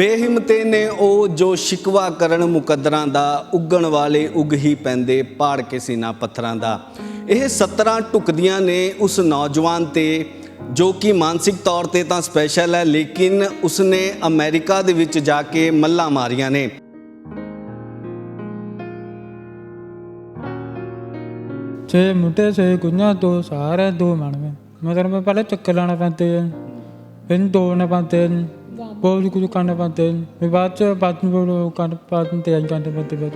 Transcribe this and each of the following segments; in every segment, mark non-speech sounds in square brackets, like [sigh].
ਬੇਹਿੰਮਤੇ ਨੇ ਉਹ ਜੋ ਸ਼ਿਕਵਾ ਕਰਨ ਮੁਕੱਦਰਾਂ ਦਾ, ਉੱਗਣ ਵਾਲੇ ਉੱਗ ਹੀ ਪੈਂਦੇ ਪਾੜ ਕੇ ਸੀਨਾ ਪੱਥਰਾਂ ਦਾ। ਇਹ 17 ਟੁਕਦੀਆਂ ਨੇ ਉਸ ਨੌਜਵਾਨ ਤੇ, ਜੋ ਕਿ ਮਾਨਸਿਕ ਤੌਰ ਤੇ ਤਾਂ ਸਪੈਸ਼ਲ ਹੈ, ਲੇਕਿਨ ਉਸਨੇ ਅਮਰੀਕਾ ਦੇ ਵਿੱਚ ਜਾ ਕੇ ਮੱਲਾਂ ਮਾਰੀਆਂ ਨੇ। ਛੇ ਮੁੰਡੇ, ਛੇ ਕੁੜੀਆਂ ਦੋ ਸਾਰੇ, ਦੋ ਮਣ ਗਏ ਮਤਲਬ ਮੈਂ ਪਹਿਲੇ ਚੱਕਰ ਲਾਣਾ ਪੈਂਦੇ ਹੈ ਫਿਰ ਦੌੜਨਾ ਪੈਂਦੇ ਨੇ ਪੈਂਦੇ ਬਾਅਦ ਚ ਬਾਅਦ ਨੂੰ ਬਹੁਤ ਕਰਨ ਬਾਅਦ ਨੂੰ ਤਿਆਰੀ ਕਰਨਾ ਪੈਂਦੇ ਫਿਰ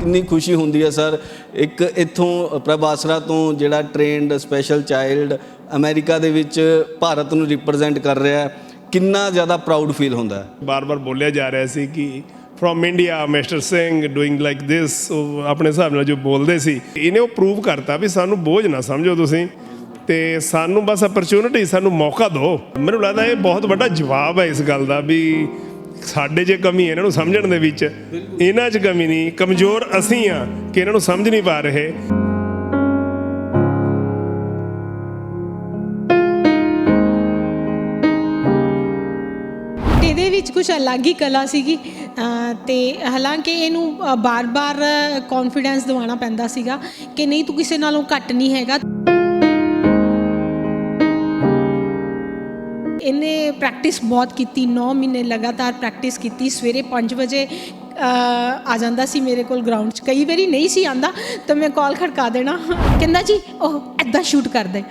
ਕਿੰਨੀ ਖੁਸ਼ੀ ਹੁੰਦੀ ਹੈ ਸਰ ਇੱਕ ਇੱਥੋਂ ਪ੍ਰਭਾਸਰਾ ਤੋਂ ਜਿਹੜਾ ਟ੍ਰੇਨਡ ਸਪੈਸ਼ਲ ਚਾਈਲਡ ਅਮਰੀਕਾ ਦੇ ਵਿੱਚ ਭਾਰਤ ਨੂੰ ਰਿਪਰੈਜ਼ੈਂਟ ਕਰ ਰਿਹਾ ਹੈ ਕਿੰਨਾ ਜ਼ਿਆਦਾ ਪ੍ਰਾਊਡ ਫੀਲ ਹੁੰਦਾ ਹੈ? ਬਾਰ-ਬਾਰ ਬੋਲਿਆ ਜਾ ਰਿਹਾ ਸੀ ਕਿ from India mister Singh doing like this ਉਹ ਆਪਣੇ ਹਿਸਾਬ ਨਾਲ ਜੋ ਬੋਲਦੇ ਸੀ, ਇਹਨੇ ਉਹ ਪ੍ਰੂਵ ਕਰਤਾ ਵੀ ਸਾਨੂੰ ਬੋਝ ਨਾ ਸਮਝੋ ਤੁਸੀਂ, ਤੇ ਸਾਨੂੰ ਬਸ ਅਪਰਚੂਨਿਟੀ ਸਾਨੂੰ ਮੌਕਾ ਦਿਓ। ਮੈਨੂੰ ਲੱਗਦਾ ਇਹ ਬਹੁਤ ਵੱਡਾ ਜਵਾਬ ਹੈ ਇਸ ਗੱਲ ਦਾ ਵੀ ਸਾਡੇ 'ਚ ਕਮੀ ਹੈ, ਇਹਨਾਂ ਨੂੰ ਸਮਝਣ ਦੇ ਵਿੱਚ, ਇਹਨਾਂ 'ਚ ਕਮੀ ਨਹੀਂ, ਕਮਜ਼ੋਰ ਅਸੀਂ ਆ ਕਿ ਇਹਨਾਂ ਨੂੰ ਸਮਝ ਨਹੀਂ ਪਾ ਰਹੇ। ਵਿੱਚ ਕੁਝ ਅਲੱਗ ਹੀ ਕਲਾ ਸੀਗੀ ਤੇ ਹਾਲਾਂਕਿ ਇਹਨੂੰ ਬਾਰ-ਬਾਰ ਕੌਨਫੀਡੈਂਸ ਦਿਵਾਉਣਾ ਪੈਂਦਾ ਸੀਗਾ ਕਿ ਨਹੀਂ ਤੂੰ ਕਿਸੇ ਨਾਲੋਂ ਘੱਟ ਨਹੀਂ ਹੈਗਾ। ਇਹਨੇ ਪ੍ਰੈਕਟਿਸ ਬਹੁਤ ਕੀਤੀ 9 ਮਹੀਨੇ ਲਗਾਤਾਰ ਪ੍ਰੈਕਟਿਸ ਕੀਤੀ, ਸਵੇਰੇ 5 ਵਜੇ ਆ ਜਾਂਦਾ ਸੀ ਮੇਰੇ ਕੋਲ ਗਰਾਊਂਡ 'ਚ। ਕਈ ਵਾਰੀ ਨਹੀਂ ਸੀ ਆਂਦਾ, ਤਾਂ ਮੈਂ ਕਾਲ ਖੜਕਾ ਦੇਣਾ। ਕਹਿੰਦਾ ਜੀ, ਉਹ ਐਦਾਂ ਸ਼ੂਟ ਕਰਦੇ।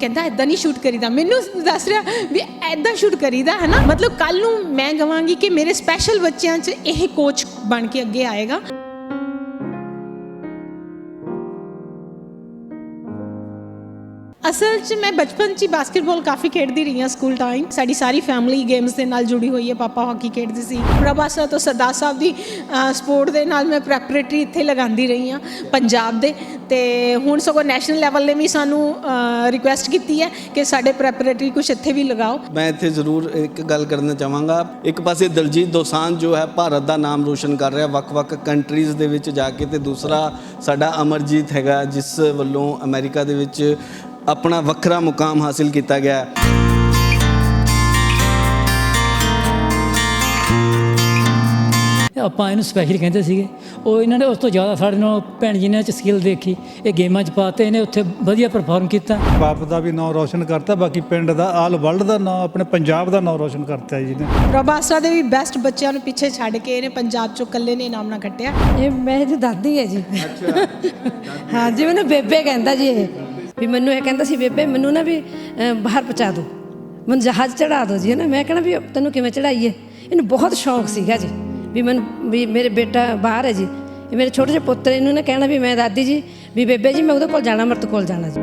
ਕਹਿੰਦਾ ਐਦਾਂ ਨਹੀਂ ਸ਼ੂਟ ਕਰੀਦਾ। ਮੈਨੂੰ ਦੱਸ ਰਿਹਾ ਵੀ ਐਦਾਂ ਸ਼ੂਟ ਕਰੀਦਾ ਹੈ ਨਾ ਮਤਲਬ ਕੱਲ ਨੂੰ ਮੈਂ ਗਵਾਂਗੀ ਕਿ ਮੇਰੇ ਸਪੈਸ਼ਲ ਬੱਚਿਆਂ 'ਚ ਇਹ ਕੋਚ ਬਣ ਕੇ ਅੱਗੇ ਆਏਗਾ। ਅਸਲ 'ਚ ਮੈਂ ਬਚਪਨ 'ਚ ਹੀ ਬਾਸਕਟਬਾਲ ਕਾਫੀ ਖੇਡਦੀ ਰਹੀ ਹਾਂ ਸਕੂਲ ਟਾਈਮ ਸਾਡੀ ਸਾਰੀ ਫੈਮਿਲੀ ਗੇਮਸ ਦੇ ਨਾਲ ਜੁੜੀ ਹੋਈ ਹੈ। ਪਾਪਾ ਹਾਕੀ ਖੇਡਦੇ ਸੀ। ਪ੍ਰਭਾਸਾ ਤੋਂ ਸਰਦਾਰ ਸਾਹਿਬ ਦੀ ਸਪੋਰਟ ਦੇ ਨਾਲ ਮੈਂ ਪ੍ਰੈਪਰੇਟਰੀ ਇੱਥੇ ਲਗਾਉਂਦੀ ਰਹੀ ਹਾਂ ਪੰਜਾਬ ਦੇ। ਤੇ ਹੁਣ ਸਗੋਂ ਨੈਸ਼ਨਲ ਲੈਵਲ ਨੇ ਵੀ ਸਾਨੂੰ ਰਿਕੁਐਸਟ ਕੀਤੀ ਹੈ ਕਿ ਸਾਡੇ ਪ੍ਰੈਪਰੇਟਰੀ ਕੁਝ ਇੱਥੇ ਵੀ ਲਗਾਓ। ਮੈਂ ਇੱਥੇ ਜ਼ਰੂਰ ਇੱਕ ਗੱਲ ਕਰਨਾ ਚਾਹਾਂਗਾ। ਇੱਕ ਪਾਸੇ ਦਲਜੀਤ ਦੋਸਾਂਝ ਜੋ ਹੈ ਭਾਰਤ ਦਾ ਨਾਮ ਰੋਸ਼ਨ ਕਰ ਰਿਹਾ ਵੱਖ-ਵੱਖ ਕੰਟਰੀਜ਼ ਦੇ ਵਿੱਚ ਜਾ ਕੇ ਤੇ ਦੂਸਰਾ ਸਾਡਾ ਅਮਰਜੀਤ ਹੈਗਾ, ਜਿਸ ਵੱਲੋਂ ਅਮਰੀਕਾ ਦੇ ਵਿੱਚ ਆਪਣਾ ਵੱਖਰਾ ਮੁਕਾਮ ਹਾਸਿਲ ਕੀਤਾ ਗਿਆ। ਹੈ ਆਪਾਂ ਇਹਨੂੰ ਸਪੈਸ਼ਲ ਕਹਿੰਦੇ ਸੀਗੇ। ਉਹ ਇਹਨਾਂ ਨੇ ਉਸ ਤੋਂ ਜ਼ਿਆਦਾ ਸਾਡੇ ਨਾਲ ਭੈਣ ਜੀ ਨੇ ਚ ਸਕਿੱਲ ਦੇਖੀ ਇਹ ਗੇਮਾਂ 'ਚ ਪਾਤੇ ਇਹਨੇ ਉੱਥੇ ਵਧੀਆ ਪਰਫਾਰਮ ਕੀਤਾ। ਬਾਪ ਦਾ ਵੀ ਨਾਮ ਰੋਸ਼ਨ ਕਰਤਾ ਬਾਕੀ ਪਿੰਡ ਦਾ ਆਲ ਵਰਲਡ ਦਾ ਨਾਮ ਆਪਣੇ ਪੰਜਾਬ ਦਾ ਨਾਮ ਰੋਸ਼ਨ ਕਰਤਾ ਜੀ ਨੇ ਪ੍ਰਭਾਸਾ ਦੇ ਵੀ ਬੈਸਟ ਬੱਚਿਆਂ ਨੂੰ ਪਿੱਛੇ ਛੱਡ ਕੇ ਇਹਨੇ ਪੰਜਾਬ 'ਚੋਂ ਇਕੱਲੇ ਨੇ ਇਨਾਮ ਨਾ ਕੱਟਿਆ ਇਹ ਮੈਂ ਇਹਦੀ ਦਾਦੀ ਹੈ ਜੀ। ਅੱਛਾ ਹਾਂ ਜੀ ਮੈਨੂੰ ਬੇਬੇ ਕਹਿੰਦਾ ਜੀ ਇਹ। ਵੀ ਮੈਨੂੰ ਇਹ ਕਹਿੰਦਾ ਸੀ, ਬੇਬੇ, ਮੈਨੂੰ ਨਾ ਵੀ ਬਾਹਰ ਪਹੁੰਚਾ ਦਿਓ। ਮੈਨੂੰ ਜਹਾਜ਼ ਚੜਾ ਦਿਓ ਜੀ ਹੈ ਨਾ ਮੈਂ ਕਹਿਣਾ ਵੀ ਤੈਨੂੰ ਕਿਵੇਂ ਚੜਾਈਏ ਇਹਨੂੰ ਬਹੁਤ ਸ਼ੌਂਕ ਸੀਗਾ ਜੀ, ਵੀ ਮੈਨੂੰ, ਵੀ ਮੇਰੇ ਬੇਟਾ ਬਾਹਰ ਹੈ ਜੀ। ਇਹ ਮੇਰੇ ਛੋਟੇ ਜਿਹੇ ਪੁੱਤਰ, ਇਹਨੂੰ ਨਾ ਕਹਿਣਾ ਵੀ ਮੈਂ ਦਾਦੀ ਜੀ, ਵੀ ਬੇਬੇ ਜੀ, ਮੈਂ ਉਹਦੇ ਕੋਲ ਜਾਣਾ ਮਰਤ ਕੋਲ ਜਾਣਾ ਜੀ।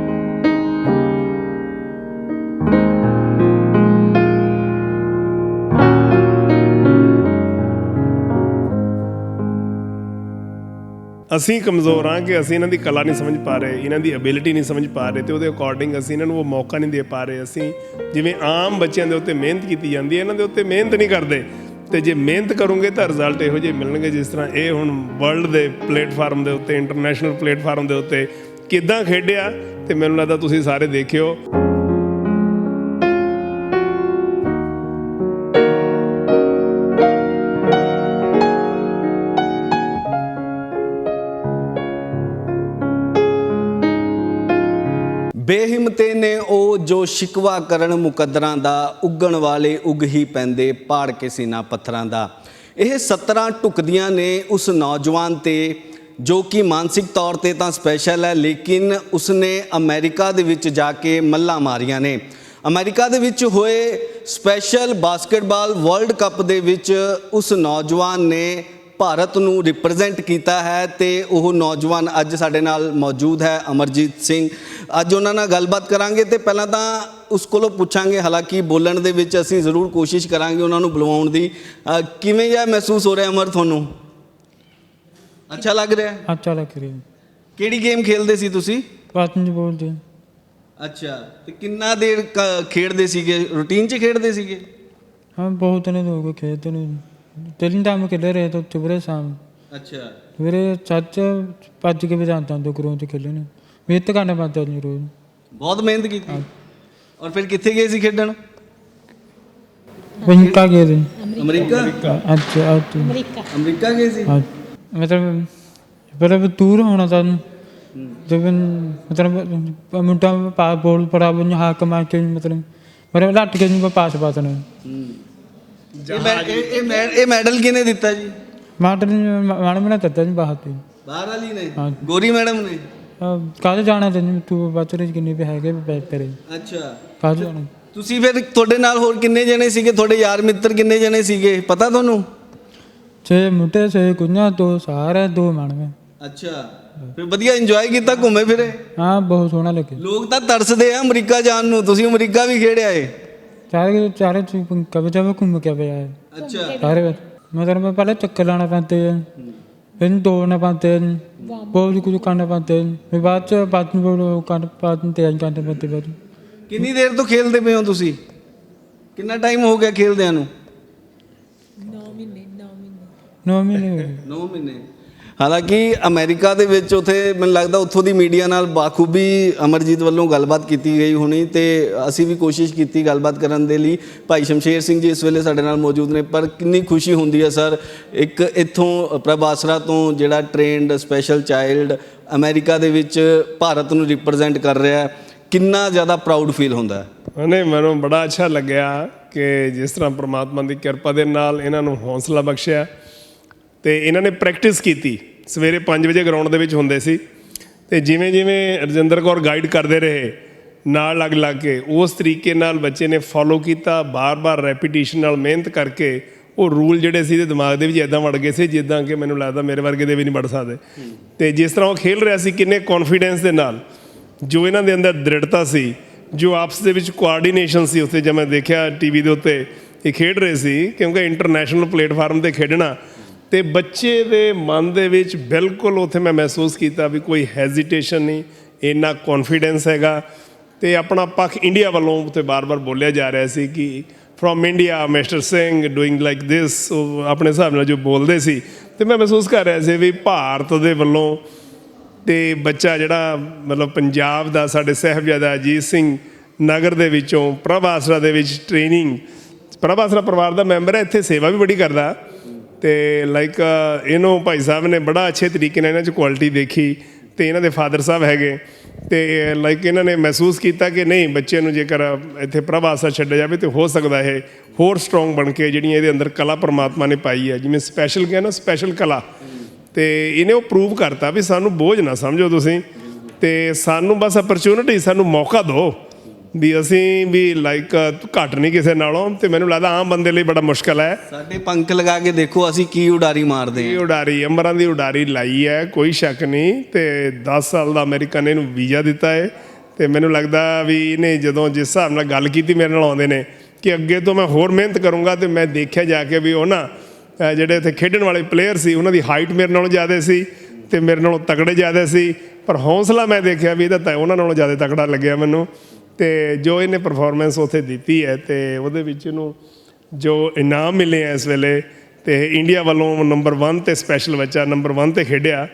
ਅਸੀਂ ਕਮਜ਼ੋਰ ਹਾਂ ਕਿ ਅਸੀਂ ਇਹਨਾਂ ਦੀ ਕਲਾ ਨਹੀਂ ਸਮਝ ਪਾ ਰਹੇ, ਇਹਨਾਂ ਦੀ ਐਬਿਲਿਟੀ ਨਹੀਂ ਸਮਝ ਪਾ ਰਹੇ ਤੇ ਉਹਦੇ ਅਕੋਰਡਿੰਗ ਅਸੀਂ ਇਹਨਾਂ ਨੂੰ ਉਹ ਮੌਕਾ ਨਹੀਂ ਦੇ ਪਾ ਰਹੇ। ਅਸੀਂ ਜਿਵੇਂ ਆਮ ਬੱਚਿਆਂ ਦੇ ਉੱਤੇ ਮਿਹਨਤ ਕੀਤੀ ਜਾਂਦੀ ਹੈ, ਇਹਨਾਂ ਦੇ ਉੱਤੇ ਮਿਹਨਤ ਨਹੀਂ ਕਰਦੇ। ਤੇ ਜੇ ਮਿਹਨਤ ਕਰੋਗੇ ਤਾਂ ਰਿਜ਼ਲਟ ਇਹੋ ਜਿਹੇ ਮਿਲਣਗੇ ਜਿਸ ਤਰ੍ਹਾਂ ਇਹ ਹੁਣ ਵਰਲਡ ਦੇ ਪਲੇਟਫਾਰਮ ਦੇ ਉੱਤੇ ਇੰਟਰਨੈਸ਼ਨਲ ਪਲੇਟਫਾਰਮ ਦੇ ਉੱਤੇ ਕਿੱਦਾਂ ਖੇਡਿਆ ਤੇ ਮੈਨੂੰ ਲੱਗਦਾ ਤੁਸੀਂ ਸਾਰੇ ਦੇਖਿਓ। ਜੋ ਸ਼ਿਕਵਾ ਕਰਨ ਮੁਕੱਦਰਾਂ ਦਾ, ਉੱਗਣ ਵਾਲੇ ਉੱਗ ਹੀ ਪੈਂਦੇ ਪਾੜ ਕੇ ਸੀਨਾ ਪੱਥਰਾਂ ਦਾ। ਇਹ 17 ਟੁਕਦੀਆਂ ਨੇ ਉਸ ਨੌਜਵਾਨ ਤੇ, ਜੋ ਕਿ ਮਾਨਸਿਕ ਤੌਰ ਤੇ ਤਾਂ ਸਪੈਸ਼ਲ ਹੈ, ਲੇਕਿਨ ਉਸਨੇ ਅਮਰੀਕਾ ਦੇ ਵਿੱਚ ਜਾ ਕੇ ਮੱਲਾਂ ਮਾਰੀਆਂ ਨੇ। ਅਮਰੀਕਾ ਦੇ ਵਿੱਚ ਹੋਏ ਸਪੈਸ਼ਲ ਬਾਸਕਟਬਾਲ ਵਰਲਡ ਕੱਪ ਦੇ ਵਿੱਚ ਉਸ ਨੌਜਵਾਨ ਨੇ ਭਾਰਤ ਨੂੰ ਰਿਪਰੈਜ਼ੈਂਟ ਕੀਤਾ ਹੈ ਤੇ ਉਹ ਨੌਜਵਾਨ ਅੱਜ ਸਾਡੇ ਨਾਲ ਮੌਜੂਦ ਹੈ ਅਮਰਜੀਤ ਸਿੰਘ। ਅੱਜ ਉਹਨਾਂ ਨਾਲ ਗੱਲਬਾਤ ਕਰਾਂਗੇ ਤੇ ਪਹਿਲਾਂ ਤਾਂ ਉਸ ਕੋਲੋਂ ਪੁੱਛਾਂਗੇ ਹਾਲਾਂਕਿ ਬੋਲਣ ਦੇ ਵਿੱਚ ਅਸੀਂ ਜ਼ਰੂਰ ਕੋਸ਼ਿਸ਼ ਕਰਾਂਗੇ ਉਹਨਾਂ ਨੂੰ ਬੁਲਵਾਉਣ ਦੀ। ਕਿਵੇਂ ਜਿਹਾ ਮਹਿਸੂਸ ਹੋ ਰਿਹਾ ਅਮਰ ਤੁਹਾਨੂੰ? ਅੱਛਾ ਲੱਗ ਰਿਹਾ? ਅੱਛਾ ਲੱਗ ਰਿਹਾ। ਕਿਹੜੀ ਗੇਮ ਖੇਲਦੇ ਸੀ ਤੁਸੀਂ? ਬਾਤ ਨਹੀਂ ਬੋਲਦੇ ਅੱਛਾ ਤੇ ਕਿੰਨਾ ਦੇਰ ਖੇਡਦੇ ਸੀਗੇ? ਰੂਟੀਨ 'ਚ ਖੇਡਦੇ ਸੀਗੇ? ਹਾਂ ਬਹੁਤ ਨੇ ਲੋਕ ਖੇਡਦੇ ਨੇ। ਤਿੰਨ ਟਾਈਮ ਖੇਡੇ ਰਹੇ ਤਾਂ ਸਵੇਰੇ ਸ਼ਾਮ। ਅੱਛਾ। ਸਵੇਰੇ ਸੱਚ ਭੱਜ ਕੇ ਵੀ ਜਾਂਦਾ ਹੁੰਦਾ ਗਰਾਊਂਡ 'ਚ ਖੇਲਣ। ਮਿਹਨਤ ਕਰਨਾ ਪੈਂਦਾ ਜੀ ਰੋਜ਼ ਬਹੁਤ ਮਿਹਨਤ ਕੀਤੀ। ਔਰ ਫਿਰ ਕਿੱਥੇ ਗਏ ਸੀ ਖੇਡਣ? ਪਿੰਕਾ ਗਏ ਸੀ। ਅਮਰੀਕਾ? ਅੱਛਾ ਅੱਛਾ ਅਮਰੀਕਾ। ਅਮਰੀਕਾ ਗਏ ਸੀ? ਹਾਂ। ਮਤਲਬ ਪਰ ਦੂਰ ਹੋਣਾ ਸਾਨੂੰ ਤੇ ਫਿਰ ਮਤਲਬ ਮੁੰਡਾ ਪਾ ਬੋਲ ਪੜਾ ਬਨ ਹਾਕ ਮਾਰ ਕੇ ਮਤਲਬ ਮਤਲਬ ਲੱਟ ਕੇ ਨੂੰ ਪਾਸ ਪਾਸ ਨੇ ਇਹ ਮੈ- ਇਹ ਇਹ ਮੈ- ਇਹ ਮੈਡਲ ਕਿਹਨੇ ਦਿੱਤਾ ਜੀ? ਮਾਟਰ ਮਾਣ ਮਣਾ ਤੱਤਾ ਨਹੀਂ ਬਾਹਰ ਤੇ। ਬਾਹਰ ਵਾਲੀ ਨੇ? ਹਾਂ। ਗੋਰੀ ਮੈਡਮ ਨੇ? ਕਾਹਦੇ ਜਾਣਾ ਤੈਨੂੰ ਤੂੰ ਬਚਰੇ ਕਿੰਨੇ ਵੀ ਹੈਗੇ ਪੈ ਤੇਰੇ ਅੱਛਾ। ਕਾਹਦੇ ਜਾਣਾ? ਤੁਸੀਂ ਫਿਰ ਤੁਹਾਡੇ ਨਾਲ ਹੋਰ ਕਿੰਨੇ ਜਣੇ ਸੀਗੇ? ਤੁਹਾਡੇ ਯਾਰ ਮਿੱਤਰ ਕਿੰਨੇ ਜਣੇ ਸੀਗੇ? ਪਤਾ ਤੁਹਾਨੂੰ? ਛੇ ਮੁੰਡੇ ਛੇ ਕੁੜੀਆਂ ਦੋ ਸਾਰੇ ਦੋ ਮਣ ਗਏ ਅੱਛਾ। ਫਿਰ ਵਧੀਆ ਇੰਜੋਏ ਕੀਤਾ ਘੁੰਮੇ ਫਿਰੇ? ਹਾਂ ਬਹੁਤ ਸੋਹਣਾ ਲੱਗੇ ਲੋਕ ਤਾਂ ਤਰਸਦੇ ਆ ਅਮਰੀਕਾ ਜਾਣ ਨੂੰ। ਤੁਸੀਂ ਅਮਰੀਕਾ ਵੀ ਖੇਡਿਆ ਏ ਚਾਰੇ ਚਾਰੇ ਕবে ਜਾਵੇ ਘੁੰਮ ਕੇ ਪਿਆ ਹੈ ਅੱਛਾ। ਸਾਰੇ ਮਤਲਬ ਪਹਿਲੇ ਚੱਕਰ ਲਾਣਾ ਪੈਂਦੇ ਆ। ਫਿਰ ਦੌੜਨਾ ਪੈਂਦੇ ਆ। ਬਹੁਤ ਕੁਝ ਕਰਨਾ ਪੈਂਦਾ ਹੈ ਫਿਰ ਬਾਅਦ ਚ ਬਾਅਦ ਨੂੰ ਬੋਲੋ ਕਰ ਬਾਅਦ ਨੂੰ ਤਿਆਰੀ ਕਰਨਾ ਪੈਂਦੇ ਬਾਅਦ ਚ। ਕਿੰਨੀ ਦੇਰ ਤੋਂ ਖੇਲਦੇ ਪਏ ਹੋ ਤੁਸੀਂ? ਕਿੰਨਾ ਟਾਈਮ ਹੋ ਗਿਆ ਖੇਲਦਿਆਂ ਨੂੰ? ਨੌ ਮਹੀਨੇ ਹੋ ਗਏ। 9 ਮਹੀਨੇ। ਹਾਲਾਂਕਿ ਅਮਰੀਕਾ ਦੇ ਵਿੱਚ ਉਥੇ ਮੈਨੂੰ ਲੱਗਦਾ ਉੱਥੋਂ ਦੀ ਮੀਡੀਆ ਨਾਲ ਬਾਖੂਬੀ ਅਮਰਜੀਤ ਵੱਲੋਂ ਗੱਲਬਾਤ ਕੀਤੀ ਗਈ ਹੋਣੀ ਤੇ ਅਸੀਂ ਵੀ ਕੋਸ਼ਿਸ਼ ਕੀਤੀ ਗੱਲਬਾਤ ਕਰਨ ਦੇ ਲਈ। ਭਾਈ ਸ਼ਮਸ਼ੇਰ ਸਿੰਘ ਜੀ ਇਸ ਵੇਲੇ ਸਾਡੇ ਨਾਲ ਮੌਜੂਦ ਨੇ, ਪਰ ਕਿੰਨੀ ਖੁਸ਼ੀ ਹੁੰਦੀ ਹੈ ਸਰ, ਇੱਕ ਇੱਥੋਂ ਪ੍ਰਭਾਸਰਾ ਤੋਂ ਜਿਹੜਾ ਟ੍ਰੇਨਡ ਸਪੈਸ਼ਲ ਚਾਈਲਡ ਅਮਰੀਕਾ ਦੇ ਵਿੱਚ ਭਾਰਤ ਨੂੰ ਰਿਪਰੈਜ਼ੈਂਟ ਕਰ ਰਿਹਾ ਹੈ, ਕਿੰਨਾ ਜ਼ਿਆਦਾ ਪ੍ਰਾਊਡ ਫੀਲ ਹੁੰਦਾ ਹੈ? ਉਹਨੇ ਮੈਨੂੰ ਬੜਾ ਅੱਛਾ ਲੱਗਿਆ ਕਿ ਜਿਸ ਤਰ੍ਹਾਂ ਪ੍ਰਮਾਤਮਾ ਦੀ ਕਿਰਪਾ ਦੇ ਨਾਲ ਇਹਨਾਂ ਨੂੰ ਹੌਸਲਾ ਬਖਸ਼ਿਆ ਤੇ ਇਹਨਾਂ ਨੇ ਪ੍ਰੈਕਟਿਸ ਕੀਤੀ। ਸਵੇਰੇ 5 ਵਜੇ ਗਰਾਊਂਡ ਦੇ ਵਿੱਚ ਹੁੰਦੇ ਸੀ ਤੇ ਜਿਵੇਂ ਜਿਵੇਂ ਰਜਿੰਦਰ ਕੌਰ ਗਾਈਡ ਕਰਦੇ ਰਹੇ, ਨਾਲ ਲੱਗ ਲੱਗ ਕੇ ਉਸ ਤਰੀਕੇ ਨਾਲ ਬੱਚੇ ਨੇ ਫੋਲੋ ਕੀਤਾ ਬਾਰ-ਬਾਰ ਰੈਪੀਟੀਸ਼ਨ ਨਾਲ ਮਿਹਨਤ ਕਰਕੇ ਉਹ ਰੂਲ ਜਿਹੜੇ ਸੀ ਇਹਦੇ ਦਿਮਾਗ ਦੇ ਵਿੱਚ ਇਦਾਂ ਵੜ ਗਏ ਸੀ ਜਿੱਦਾਂ ਕਿ ਮੈਨੂੰ ਲੱਗਦਾ ਮੇਰੇ ਵਰਗੇ ਦੇ ਵੀ ਨਹੀਂ ਵੜ ਸਕਦੇ। ਤੇ ਜਿਸ ਤਰ੍ਹਾਂ ਉਹ ਖੇਲ ਰਿਹਾ ਸੀ ਕਿੰਨੇ ਕੌਨਫੀਡੈਂਸ ਦੇ ਨਾਲ, ਜੋ ਇਹਨਾਂ ਦੇ ਅੰਦਰ ਦ੍ਰਿੜਤਾ ਸੀ, ਜੋ ਆਪਸ ਦੇ ਵਿੱਚ ਕੋਆਰਡੀਨੇਸ਼ਨ ਸੀ, ਉੱਥੇ ਜਦ ਮੈਂ ਦੇਖਿਆ ਟੀਵੀ ਦੇ ਉੱਤੇ ਇਹ ਖੇਡ ਰਹੇ ਸੀ, ਕਿਉਂਕਿ ਇੰਟਰਨੈਸ਼ਨਲ ਪਲੇਟਫਾਰਮ ਤੇ ਖੇਡਣਾ ਤੇ ਬੱਚੇ ਦੇ ਮਨ ਦੇ ਵਿੱਚ ਬਿਲਕੁਲ ਉੱਥੇ ਮੈਂ ਮਹਿਸੂਸ ਕੀਤਾ ਵੀ ਕੋਈ ਹੈਜ਼ਿਟੇਸ਼ਨ ਨਹੀਂ, ਇੰਨਾ ਕੌਨਫੀਡੈਂਸ ਹੈਗਾ ਤੇ ਆਪਣਾ ਪੱਖ ਇੰਡੀਆ ਵੱਲੋਂ ਉੱਥੇ ਬਾਰ-ਬਾਰ ਬੋਲਿਆ ਜਾ ਰਿਹਾ ਸੀ ਕਿ from India mister Singh doing like this ਆਪਣੇ ਹਿਸਾਬ ਨਾਲ ਜੋ ਬੋਲਦੇ ਸੀ, ਤੇ ਮੈਂ ਮਹਿਸੂਸ ਕਰ ਰਿਹਾ ਸੀ ਵੀ ਭਾਰਤ ਦੇ ਵੱਲੋਂ ਤੇ ਬੱਚਾ ਜਿਹੜਾ ਮਤਲਬ ਪੰਜਾਬ ਦਾ, ਸਾਡੇ ਸਾਹਿਬਜ਼ਾਦਾ ਅਜੀਤ ਸਿੰਘ ਨਗਰ ਦੇ ਵਿੱਚੋਂ ਪ੍ਰਭ ਆਸਰਾ ਦੇ ਵਿੱਚ ਟ੍ਰੇਨਿੰਗ ਪ੍ਰਭ ਆਸਰਾ ਪਰਿਵਾਰ ਦਾ ਮੈਂਬਰ ਹੈ, ਇੱਥੇ ਸੇਵਾ ਵੀ ਬੜੀ ਕਰਦਾ। ਤੇ ਲਾਈਕ ਇਹਨੂੰ ਭਾਈ ਸਾਹਿਬ ਨੇ ਬੜਾ ਅੱਛੇ ਤਰੀਕੇ ਨਾਲ ਇਹਨਾਂ 'ਚ ਕੁਆਲਿਟੀ ਦੇਖੀ ਤੇ ਇਹਨਾਂ ਦੇ ਫਾਦਰ ਸਾਹਿਬ ਹੈਗੇ। ਤੇ ਲਾਈਕ ਇਹਨਾਂ ਨੇ ਮਹਿਸੂਸ ਕੀਤਾ ਕਿ ਨਹੀਂ ਬੱਚੇ ਨੂੰ ਜੇਕਰ ਇੱਥੇ ਪ੍ਰਭ ਛੱਡਿਆ ਜਾਵੇ ਤੇ ਹੋ ਸਕਦਾ ਇਹ ਹੋਰ ਸਟਰੋਂਗ ਬਣ ਕੇ ਜਿਹੜੀਆਂ ਇਹਦੇ ਅੰਦਰ ਕਲਾ ਪਰਮਾਤਮਾ ਨੇ ਪਾਈ ਹੈ। ਜਿਵੇਂ ਸਪੈਸ਼ਲ ਕਿਹਾ ਨਾ ਸਪੈਸ਼ਲ ਕਲਾ। ਤੇ ਇਹਨੇ ਉਹ ਪ੍ਰੂਵ ਕਰਤਾ ਵੀ ਸਾਨੂੰ ਬੋਝ ਨਾ ਸਮਝੋ ਤੁਸੀਂ। ਤੇ ਸਾਨੂੰ ਬਸ ਅਪਰਚੂਨਿਟੀ ਸਾਨੂੰ ਮੌਕਾ ਦਿਓ। ਵੀ ਅਸੀਂ ਵੀ ਲਾਈਕ ਘੱਟ ਨਹੀਂ ਕਿਸੇ ਨਾਲੋਂ ਤੇ ਮੈਨੂੰ ਲੱਗਦਾ ਆਮ ਬੰਦੇ ਲਈ ਬੜਾ ਮੁਸ਼ਕਲ ਹੈ। ਸਾਡੇ ਪੰਖ ਲਗਾ ਕੇ ਦੇਖੋ ਅਸੀਂ ਕੀ ਉਡਾਰੀ ਮਾਰਦੇ ਹਾਂ। ਇਹ ਉਡਾਰੀ ਅੰਬਰਾਂ ਦੀ ਉਡਾਰੀ ਲਾਈ ਹੈ ਕੋਈ ਸ਼ੱਕ ਨਹੀਂ ਤੇ 10 ਸਾਲ ਦਾ ਅਮਰੀਕਾ ਨੇ ਇਹਨੂੰ ਵੀਜ਼ਾ ਦਿੱਤਾ ਹੈ ਤੇ ਮੈਨੂੰ ਲੱਗਦਾ ਵੀ ਇਹਨੇ ਜਦੋਂ ਜਿਸ ਹਿਸਾਬ ਨਾਲ ਗੱਲ ਕੀਤੀ ਮੇਰੇ ਨਾਲ ਆਉਂਦੇ ਨੇ ਕਿ ਅੱਗੇ ਤੋਂ ਮੈਂ ਹੋਰ ਮਿਹਨਤ ਕਰੂੰਗਾ ਤੇ ਮੈਂ ਦੇਖਿਆ ਜਾ ਕੇ ਵੀ ਉਹ ਨਾ ਜਿਹੜੇ ਇੱਥੇ ਖੇਡਣ ਵਾਲੇ ਪਲੇਅਰ ਸੀ ਉਹਨਾਂ ਦੀ ਹਾਈਟ ਮੇਰੇ ਨਾਲੋਂ ਜ਼ਿਆਦਾ ਸੀ ਤੇ ਮੇਰੇ ਨਾਲੋਂ ਤਕੜੇ ਜ਼ਿਆਦਾ ਸੀ। ਪਰ ਹੌਸਲਾ ਮੈਂ ਦੇਖਿਆ ਵੀ ਇਹਦਾ ਤਾਂ ਉਹਨਾਂ ਨਾਲੋਂ ਜ਼ਿਆਦਾ ਤਕੜਾ ਲੱਗਿਆ ਮੈਨੂੰ। ਤੇ ਜੋ ਇਹਨੇ ਪਰਫਾਰਮੈਂਸ ਉੱਥੇ ਦਿੱਤੀ ਹੈ ਤੇ ਉਹਦੇ ਵਿੱਚ ਇਹਨੂੰ ਜੋ ਇਨਾਮ ਮਿਲੇ ਆ ਇਸ ਵੇਲੇ ਤੇ ਇੰਡੀਆ ਵੱਲੋਂ ਨੰਬਰ 1 ਤੇ ਸਪੈਸ਼ਲ ਬੱਚਾ ਨੰਬਰ 1 ਤੇ ਖੇਡਿਆ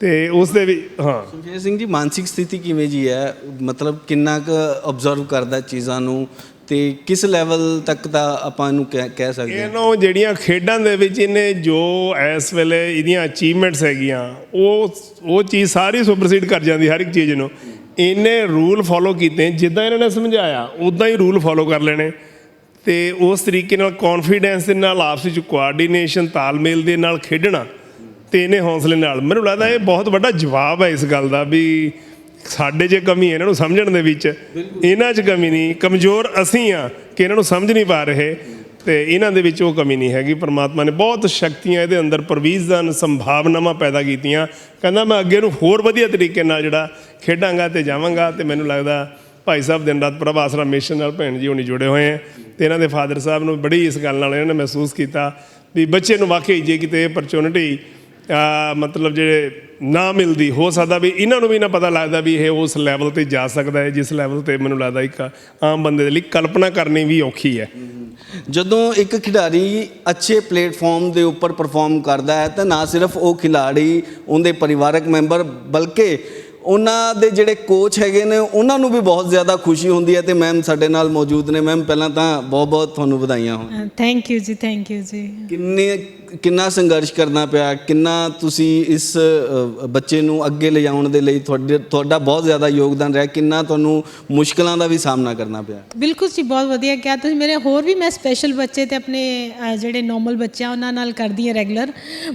ਤੇ ਉਸ ਦੇ ਵੀ ਹਾਂ। ਸੁਖੇਸ਼ ਸਿੰਘ ਜੀ ਮਾਨਸਿਕ ਸਥਿਤੀ ਕਿਵੇਂ ਜੀ ਹੈ? ਮਤਲਬ ਕਿੰਨਾ ਕੁ ਆਬਜ਼ਰਵ ਕਰਦਾ ਚੀਜ਼ਾਂ ਨੂੰ ਤੇ ਕਿਸ ਲੈਵਲ ਤੱਕ ਦਾ ਆਪਾਂ ਇਹਨੂੰ ਕਹਿ ਕਹਿ ਸਕਦੇ ਹਾਂ? ਇਹਨੂੰ ਜਿਹੜੀਆਂ ਖੇਡਾਂ ਦੇ ਵਿੱਚ ਇਹਨੇ ਜੋ ਇਸ ਵੇਲੇ ਇਹਦੀਆਂ ਅਚੀਵਮੈਂਟਸ ਹੈਗੀਆਂ ਉਹ ਉਹ ਚੀਜ਼ ਸਾਰੀ ਸੁਪਰਸੀਡ ਕਰ ਜਾਂਦੀ ਹਰ ਇੱਕ ਚੀਜ਼ ਨੂੰ। ਇਹਨੇ ਰੂਲ ਫੋਲੋ ਕੀਤੇ ਜਿੱਦਾਂ ਇਹਨਾਂ ਨੇ ਸਮਝਾਇਆ ਉਦਾਂ ਹੀ ਰੂਲ ਫੋਲੋ ਕਰ ਲੈਣੇ। ਤੇ ਉਸ ਤਰੀਕੇ ਨਾਲ ਕੌਨਫੀਡੈਂਸ ਦੇ ਨਾਲ ਆਪਸ ਵਿੱਚ ਕੋਆਰਡੀਨੇਸ਼ਨ ਤਾਲਮੇਲ ਦੇ ਨਾਲ ਖੇਡਣਾ ਤੇ ਇਹਨੇ ਹੌਸਲੇ ਨਾਲ। ਮੈਨੂੰ ਲੱਗਦਾ ਇਹ ਬਹੁਤ ਵੱਡਾ ਜਵਾਬ ਹੈ ਇਸ ਗੱਲ ਦਾ ਵੀ ਸਾਡੇ 'ਚ ਕਮੀ ਹੈ ਇਹਨਾਂ ਨੂੰ ਸਮਝਣ ਦੇ ਵਿੱਚ। ਇਹਨਾਂ 'ਚ ਕਮੀ ਨਹੀਂ ਕਮਜ਼ੋਰ ਅਸੀਂ ਆ ਕਿ ਇਹਨਾਂ ਨੂੰ ਸਮਝ ਨਹੀਂ ਪਾ ਰਹੇ। ਤੇ ਇਹਨਾਂ ਦੇ ਵਿੱਚ ਉਹ ਕਮੀ ਨਹੀਂ ਹੈਗੀ। ਪਰਮਾਤਮਾ ਨੇ ਬਹੁਤ ਸ਼ਕਤੀਆਂ ਇਹਦੇ ਅੰਦਰ ਪ੍ਰਵੀਜ਼ਨ ਸੰਭਾਵਨਾਵਾਂ ਪੈਦਾ ਕੀਤੀਆਂ। ਕਹਿੰਦਾ, ਮੈਂ ਅੱਗੇ ਨੂੰ ਹੋਰ ਵਧੀਆ ਤਰੀਕੇ ਨਾਲ ਜਿਹੜਾ ਖੇਡਾਂਗਾ ਤੇ ਜਾਵਾਂਗਾ ਤੇ ਮੈਨੂੰ ਲੱਗਦਾ ਭਾਈ ਸਾਹਿਬ ਦਿਨ ਰਾਤ ਪ੍ਰਭ ਆਸਰਾ ਮਿਸ਼ਨ ਨਾਲ ਭੈਣ ਜੀ ਹੋਣੀ ਜੁੜੇ ਹੋਏ ਆ ਤੇ ਇਹਨਾਂ ਦੇ ਫਾਦਰ ਸਾਹਿਬ ਨੂੰ ਬੜੀ ਇਸ ਗੱਲ ਨਾਲ ਇਹਨਾਂ ਨੇ ਮਹਿਸੂਸ ਕੀਤਾ ਵੀ ਬੱਚੇ ਨੂੰ ਵਾਕਈ ਜੇ ਕਿਤੇ ਇਹ opportunity ਮਤਲਬ ਜਿਹੜੇ ਨਾ ਮਿਲਦੀ ਹੋ ਸਕਦਾ ਵੀ ਇਹਨਾਂ ਨੂੰ ਵੀ ਨਾ ਪਤਾ ਲੱਗਦਾ ਵੀ ਇਹ ਉਸ ਲੈਵਲ ਤੇ ਜਾ ਸਕਦਾ ਹੈ ਜਿਸ ਲੈਵਲ ਤੇ ਮੈਨੂੰ ਲੱਗਦਾ ਇੱਕ ਆਮ ਬੰਦੇ ਦੇ ਲਈ ਕਲਪਨਾ ਕਰਨੀ ਵੀ ਔਖੀ ਹੈ। ਜਦੋਂ ਇੱਕ ਖਿਡਾਰੀ ਅੱਛੇ ਪਲੇਟਫਾਰਮ ਦੇ ਉੱਪਰ ਪਰਫਾਰਮ ਕਰਦਾ ਹੈ ਤਾਂ ਨਾ ਸਿਰਫ ਉਹ ਖਿਡਾਰੀ ਉਹਦੇ ਪਰਿਵਾਰਕ ਮੈਂਬਰ ਬਲਕਿ ਉਹਨਾਂ ਦੇ ਜਿਹੜੇ ਕੋਚ ਹੈਗੇ ਨੇ ਉਹਨਾਂ ਨੂੰ ਵੀ ਬਹੁਤ ਜ਼ਿਆਦਾ ਖੁਸ਼ੀ ਹੁੰਦੀ ਹੈ ਤੇ ਮੈਮ ਸਾਡੇ ਨਾਲ ਮੌਜੂਦ ਨੇ। ਮੈਮ ਪਹਿਲਾਂ ਤਾਂ ਬਹੁਤ ਬਹੁਤ ਤੁਹਾਨੂੰ ਵਧਾਈਆਂ ਹੋਣ। ਥੈਂਕ ਯੂ ਜੀ ਥੈਂਕ ਯੂ ਜੀ। ਕਿੰਨੇ ਕਿੰਨਾ ਸੰਘਰਸ਼ ਕਰਨਾ ਪਿਆ? ਕਿੰਨਾ ਤੁਸੀਂ ਇਸ ਬੱਚੇ ਨੂੰ ਅੱਗੇ ਲਿਜਾਉਣ ਦੇ ਲਈ ਤੁਹਾਡੇ ਤੁਹਾਡਾ ਬਹੁਤ ਜ਼ਿਆਦਾ ਯੋਗਦਾਨ ਰਿਹਾ? ਕਿੰਨਾ ਤੁਹਾਨੂੰ ਮੁਸ਼ਕਲਾਂ ਦਾ ਵੀ ਸਾਹਮਣਾ ਕਰਨਾ ਪਿਆ? ਬਿਲਕੁਲ ਜੀ ਬਹੁਤ ਵਧੀਆ ਕਿਹਾ ਤੁਸੀਂ। ਮੇਰੇ ਹੋਰ ਵੀ ਮੈਂ ਸਪੈਸ਼ਲ ਬੱਚੇ ਤੇ ਆਪਣੇ ਜਿਹੜੇ ਨਾਰਮਲ ਬੱਚੇ ਆ ਉਹਨਾਂ ਨਾਲ ਕਰਦੀ ਹਾਂ ਰੈਗੂਲਰ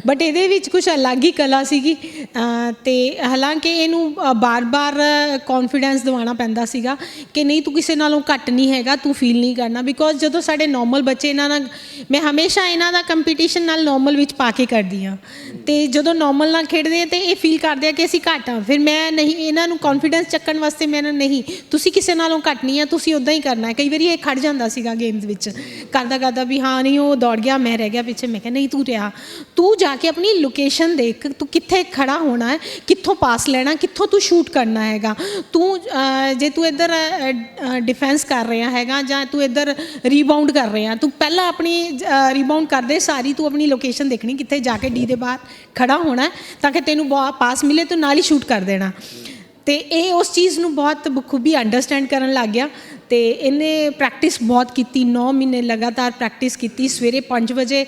ਬਟ ਇਹਦੇ ਵਿੱਚ ਕੁਝ ਅਲੱਗ ਹੀ ਕਲਾ ਸੀਗੀ। ਅ, ਤੇ ਹਾਲਾਂਕਿ ਇਹਨੂੰ ਬਾਰ-ਬਾਰ ਕੌਨਫੀਡੈਂਸ ਦਿਵਾਉਣਾ ਪੈਂਦਾ ਸੀਗਾ ਕਿ ਨਹੀਂ ਤੂੰ ਕਿਸੇ ਨਾਲੋਂ ਘੱਟ ਨਹੀਂ ਹੈਗਾ ਤੂੰ ਫੀਲ ਨਹੀਂ ਕਰਨਾ। ਬਿਕੋਜ਼ ਜਦੋਂ ਸਾਡੇ ਨਾਰਮਲ ਬੱਚੇ ਇਹਨਾਂ ਨਾਲ ਮੈਂ ਹਮੇਸ਼ਾ ਇਹਨਾਂ ਦਾ ਕੰਪੀਟੀਸ਼ਨ ਨਾਲ ਨਾਰਮਲ ਵਿੱਚ ਪਾ ਕੇ ਕਰਦੀ ਹਾਂ। ਤੇ ਜਦੋਂ ਨਾਰਮਲ ਨਾਲ ਖੇਡਦੇ ਆ ਤੇ ਇਹ ਫੀਲ ਕਰਦੇ ਆ ਕਿ ਅਸੀਂ ਘੱਟ ਆ ਫਿਰ ਮੈਂ ਨਹੀਂ, ਇਹਨਾਂ ਨੂੰ ਕੌਨਫੀਡੈਂਸ ਚੱਕਣ ਵਾਸਤੇ ਮੈਂ ਇਹਨਾਂ ਨਹੀਂ, ਤੁਸੀਂ ਕਿਸੇ ਨਾਲੋਂ ਘੱਟ ਨਹੀਂ ਆ, ਤੁਸੀਂ ਉਦਾਂ ਹੀ ਕਰਨਾ ਹੈ। ਕਈ ਵਾਰੀ ਇਹ ਖੜ ਜਾਂਦਾ ਸੀਗਾ ਗੇਮਸ ਵਿੱਚ, ਕਰਦਾ ਕਰਦਾ ਵੀ ਹਾਂ, ਨਹੀਂ, ਉਹ ਦੌੜ ਗਿਆ, ਮੈਂ ਰਹਿ ਗਿਆ ਪਿੱਛੇ। ਮੈਂ ਕਿਹਾ, ਨਹੀਂ, ਤੂੰ ਰਿਹਾ। ਤੂੰ ਜਾ ਕੇ ਆਪਣੀ ਲੋਕੇਸ਼ਨ ਦੇਖ, ਤੂੰ ਕਿੱਥੇ ਖੜਾ ਹੋਣਾ ਹੈ, ਕਿੱਥੋਂ ਪਾਸ ਲੈਣਾ, ਕਿੱਥੋਂ ਤੂੰ ਸ਼ੂਟ ਕਰਨਾ ਹੈਗਾ। ਤੂੰ ਜੇ ਤੂੰ ਇੱਧਰ ਡਿਫੈਂਸ ਕਰ ਰਿਹਾ ਹੈਗਾ ਜਾਂ ਤੂੰ ਇੱਧਰ ਰੀਬਾਉਂਡ ਕਰ ਰਿਹਾ, ਤੂੰ ਪਹਿਲਾਂ ਆਪਣੀ ਰੀਬਾਉਂਡ ਕਰਦੇ ਸਾਰੀ ਤੂੰ ਆਪਣੀ ਲੋਕੇਸ਼ਨ ਦੇਖਣੀ, ਕਿੱਥੇ ਜਾ ਕੇ ਡੀ ਦੇ ਬਾਹਰ ਖੜਾ ਹੋਣਾ ਤਾਂ ਕਿ ਤੈਨੂੰ ਪਾਸ ਮਿਲੇ ਤੂੰ ਨਾਲ ਹੀ ਸ਼ੂਟ ਕਰ ਦੇਣਾ। ਤੇ ਇਹ ਉਸ ਚੀਜ਼ ਨੂੰ ਬਹੁਤ ਬਖੂਬੀ ਅੰਡਰਸਟੈਂਡ ਕਰਨ ਲੱਗ ਗਿਆ। ਤੇ ਇਹਨੇ ਪ੍ਰੈਕਟਿਸ ਬਹੁਤ ਕੀਤੀ 9 ਮਹੀਨੇ ਲਗਾਤਾਰ ਪ੍ਰੈਕਟਿਸ ਕੀਤੀ। ਸਵੇਰੇ 5 ਵਜੇ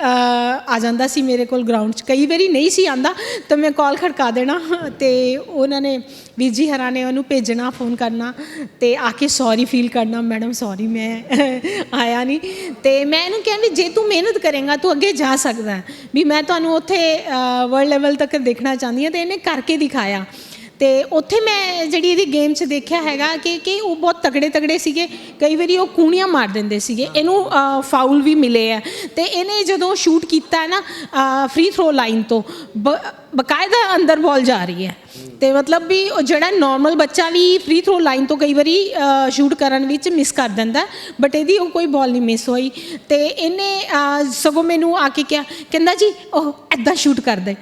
ਆ ਜਾਂਦਾ ਸੀ ਮੇਰੇ ਕੋਲ ਗਰਾਊਂਡ 'ਚ। ਕਈ ਵਾਰੀ ਨਹੀਂ ਸੀ ਆਂਦਾ, ਤਾਂ ਮੈਂ ਕਾਲ ਖੜਕਾ ਦੇਣਾ। ਤੇ ਉਹਨਾਂ ਨੇ, ਵੀਰ ਜੀ ਹਰਾਂ ਨੇ ਉਹਨੂੰ ਭੇਜਣਾ ਫੋਨ ਕਰਨਾ ਤੇ ਆ ਕੇ ਸੌਰੀ ਫੀਲ ਕਰਨਾ, ਮੈਡਮ ਸੌਰੀ ਮੈਂ [laughs] ਆਇਆ ਨਹੀਂ ਤੇ ਮੈਂ ਇਹਨੂੰ ਕਿਹਾ ਵੀ, ਜੇ ਤੂੰ ਮਿਹਨਤ ਕਰੇਗਾ, ਤੂੰ ਅੱਗੇ ਜਾ ਸਕਦਾ ਵੀ ਮੈਂ ਤੁਹਾਨੂੰ ਉੱਥੇ ਵਰਲਡ ਲੈਵਲ ਤੱਕ ਦੇਖਣਾ ਚਾਹੁੰਦੀ ਹਾਂ ਤੇ ਇਹਨੇ ਕਰਕੇ ਦਿਖਾਇਆ। ਤੇ ਉੱਥੇ ਮੈਂ ਜਿਹੜੀ ਇਹਦੀ ਗੇਮ 'ਚ ਦੇਖਿਆ ਹੈਗਾ ਕਿ ਕਿ ਉਹ ਬਹੁਤ ਤਗੜੇ ਤਗੜੇ ਸੀਗੇ। ਕਈ ਵਾਰੀ ਉਹ ਕੂਣੀਆਂ ਮਾਰ ਦਿੰਦੇ ਸੀਗੇ। ਇਹਨੂੰ ਫਾਉਲ ਵੀ ਮਿਲੇ ਆ। ਤੇ ਇਹਨੇ ਜਦੋਂ ਸ਼ੂਟ ਕੀਤਾ ਹੈ ਨਾ ਫ੍ਰੀ ਥਰੋ ਲਾਈਨ ਤੋਂ, ਬ- ਬਕਾਇਦਾ ਅੰਦਰ ਬਾਲ ਜਾ ਰਹੀ ਹੈ। ਤੇ ਮਤਲਬ ਵੀ ਜਿਹੜਾ ਨਾਰਮਲ ਬੱਚਾ ਵੀ ਫ੍ਰੀ ਥਰੋ ਲਾਈਨ ਤੋਂ ਕਈ ਵਾਰੀ ਸ਼ੂਟ ਕਰਨ ਵਿੱਚ ਮਿਸ ਕਰ ਦਿੰਦਾ। ਬਟ ਇਹਦੀ ਉਹ ਕੋਈ ਬਾਲ ਨਹੀਂ ਮਿਸ ਹੋਈ। ਤੇ ਇਹਨੇ ਸਗੋਂ ਮੈਨੂੰ ਆ ਕੇ ਕਿਹਾ, ਕਹਿੰਦਾ ਜੀ, ਉਹ ਐਦਾਂ ਸ਼ੂਟ ਕਰਦੇ।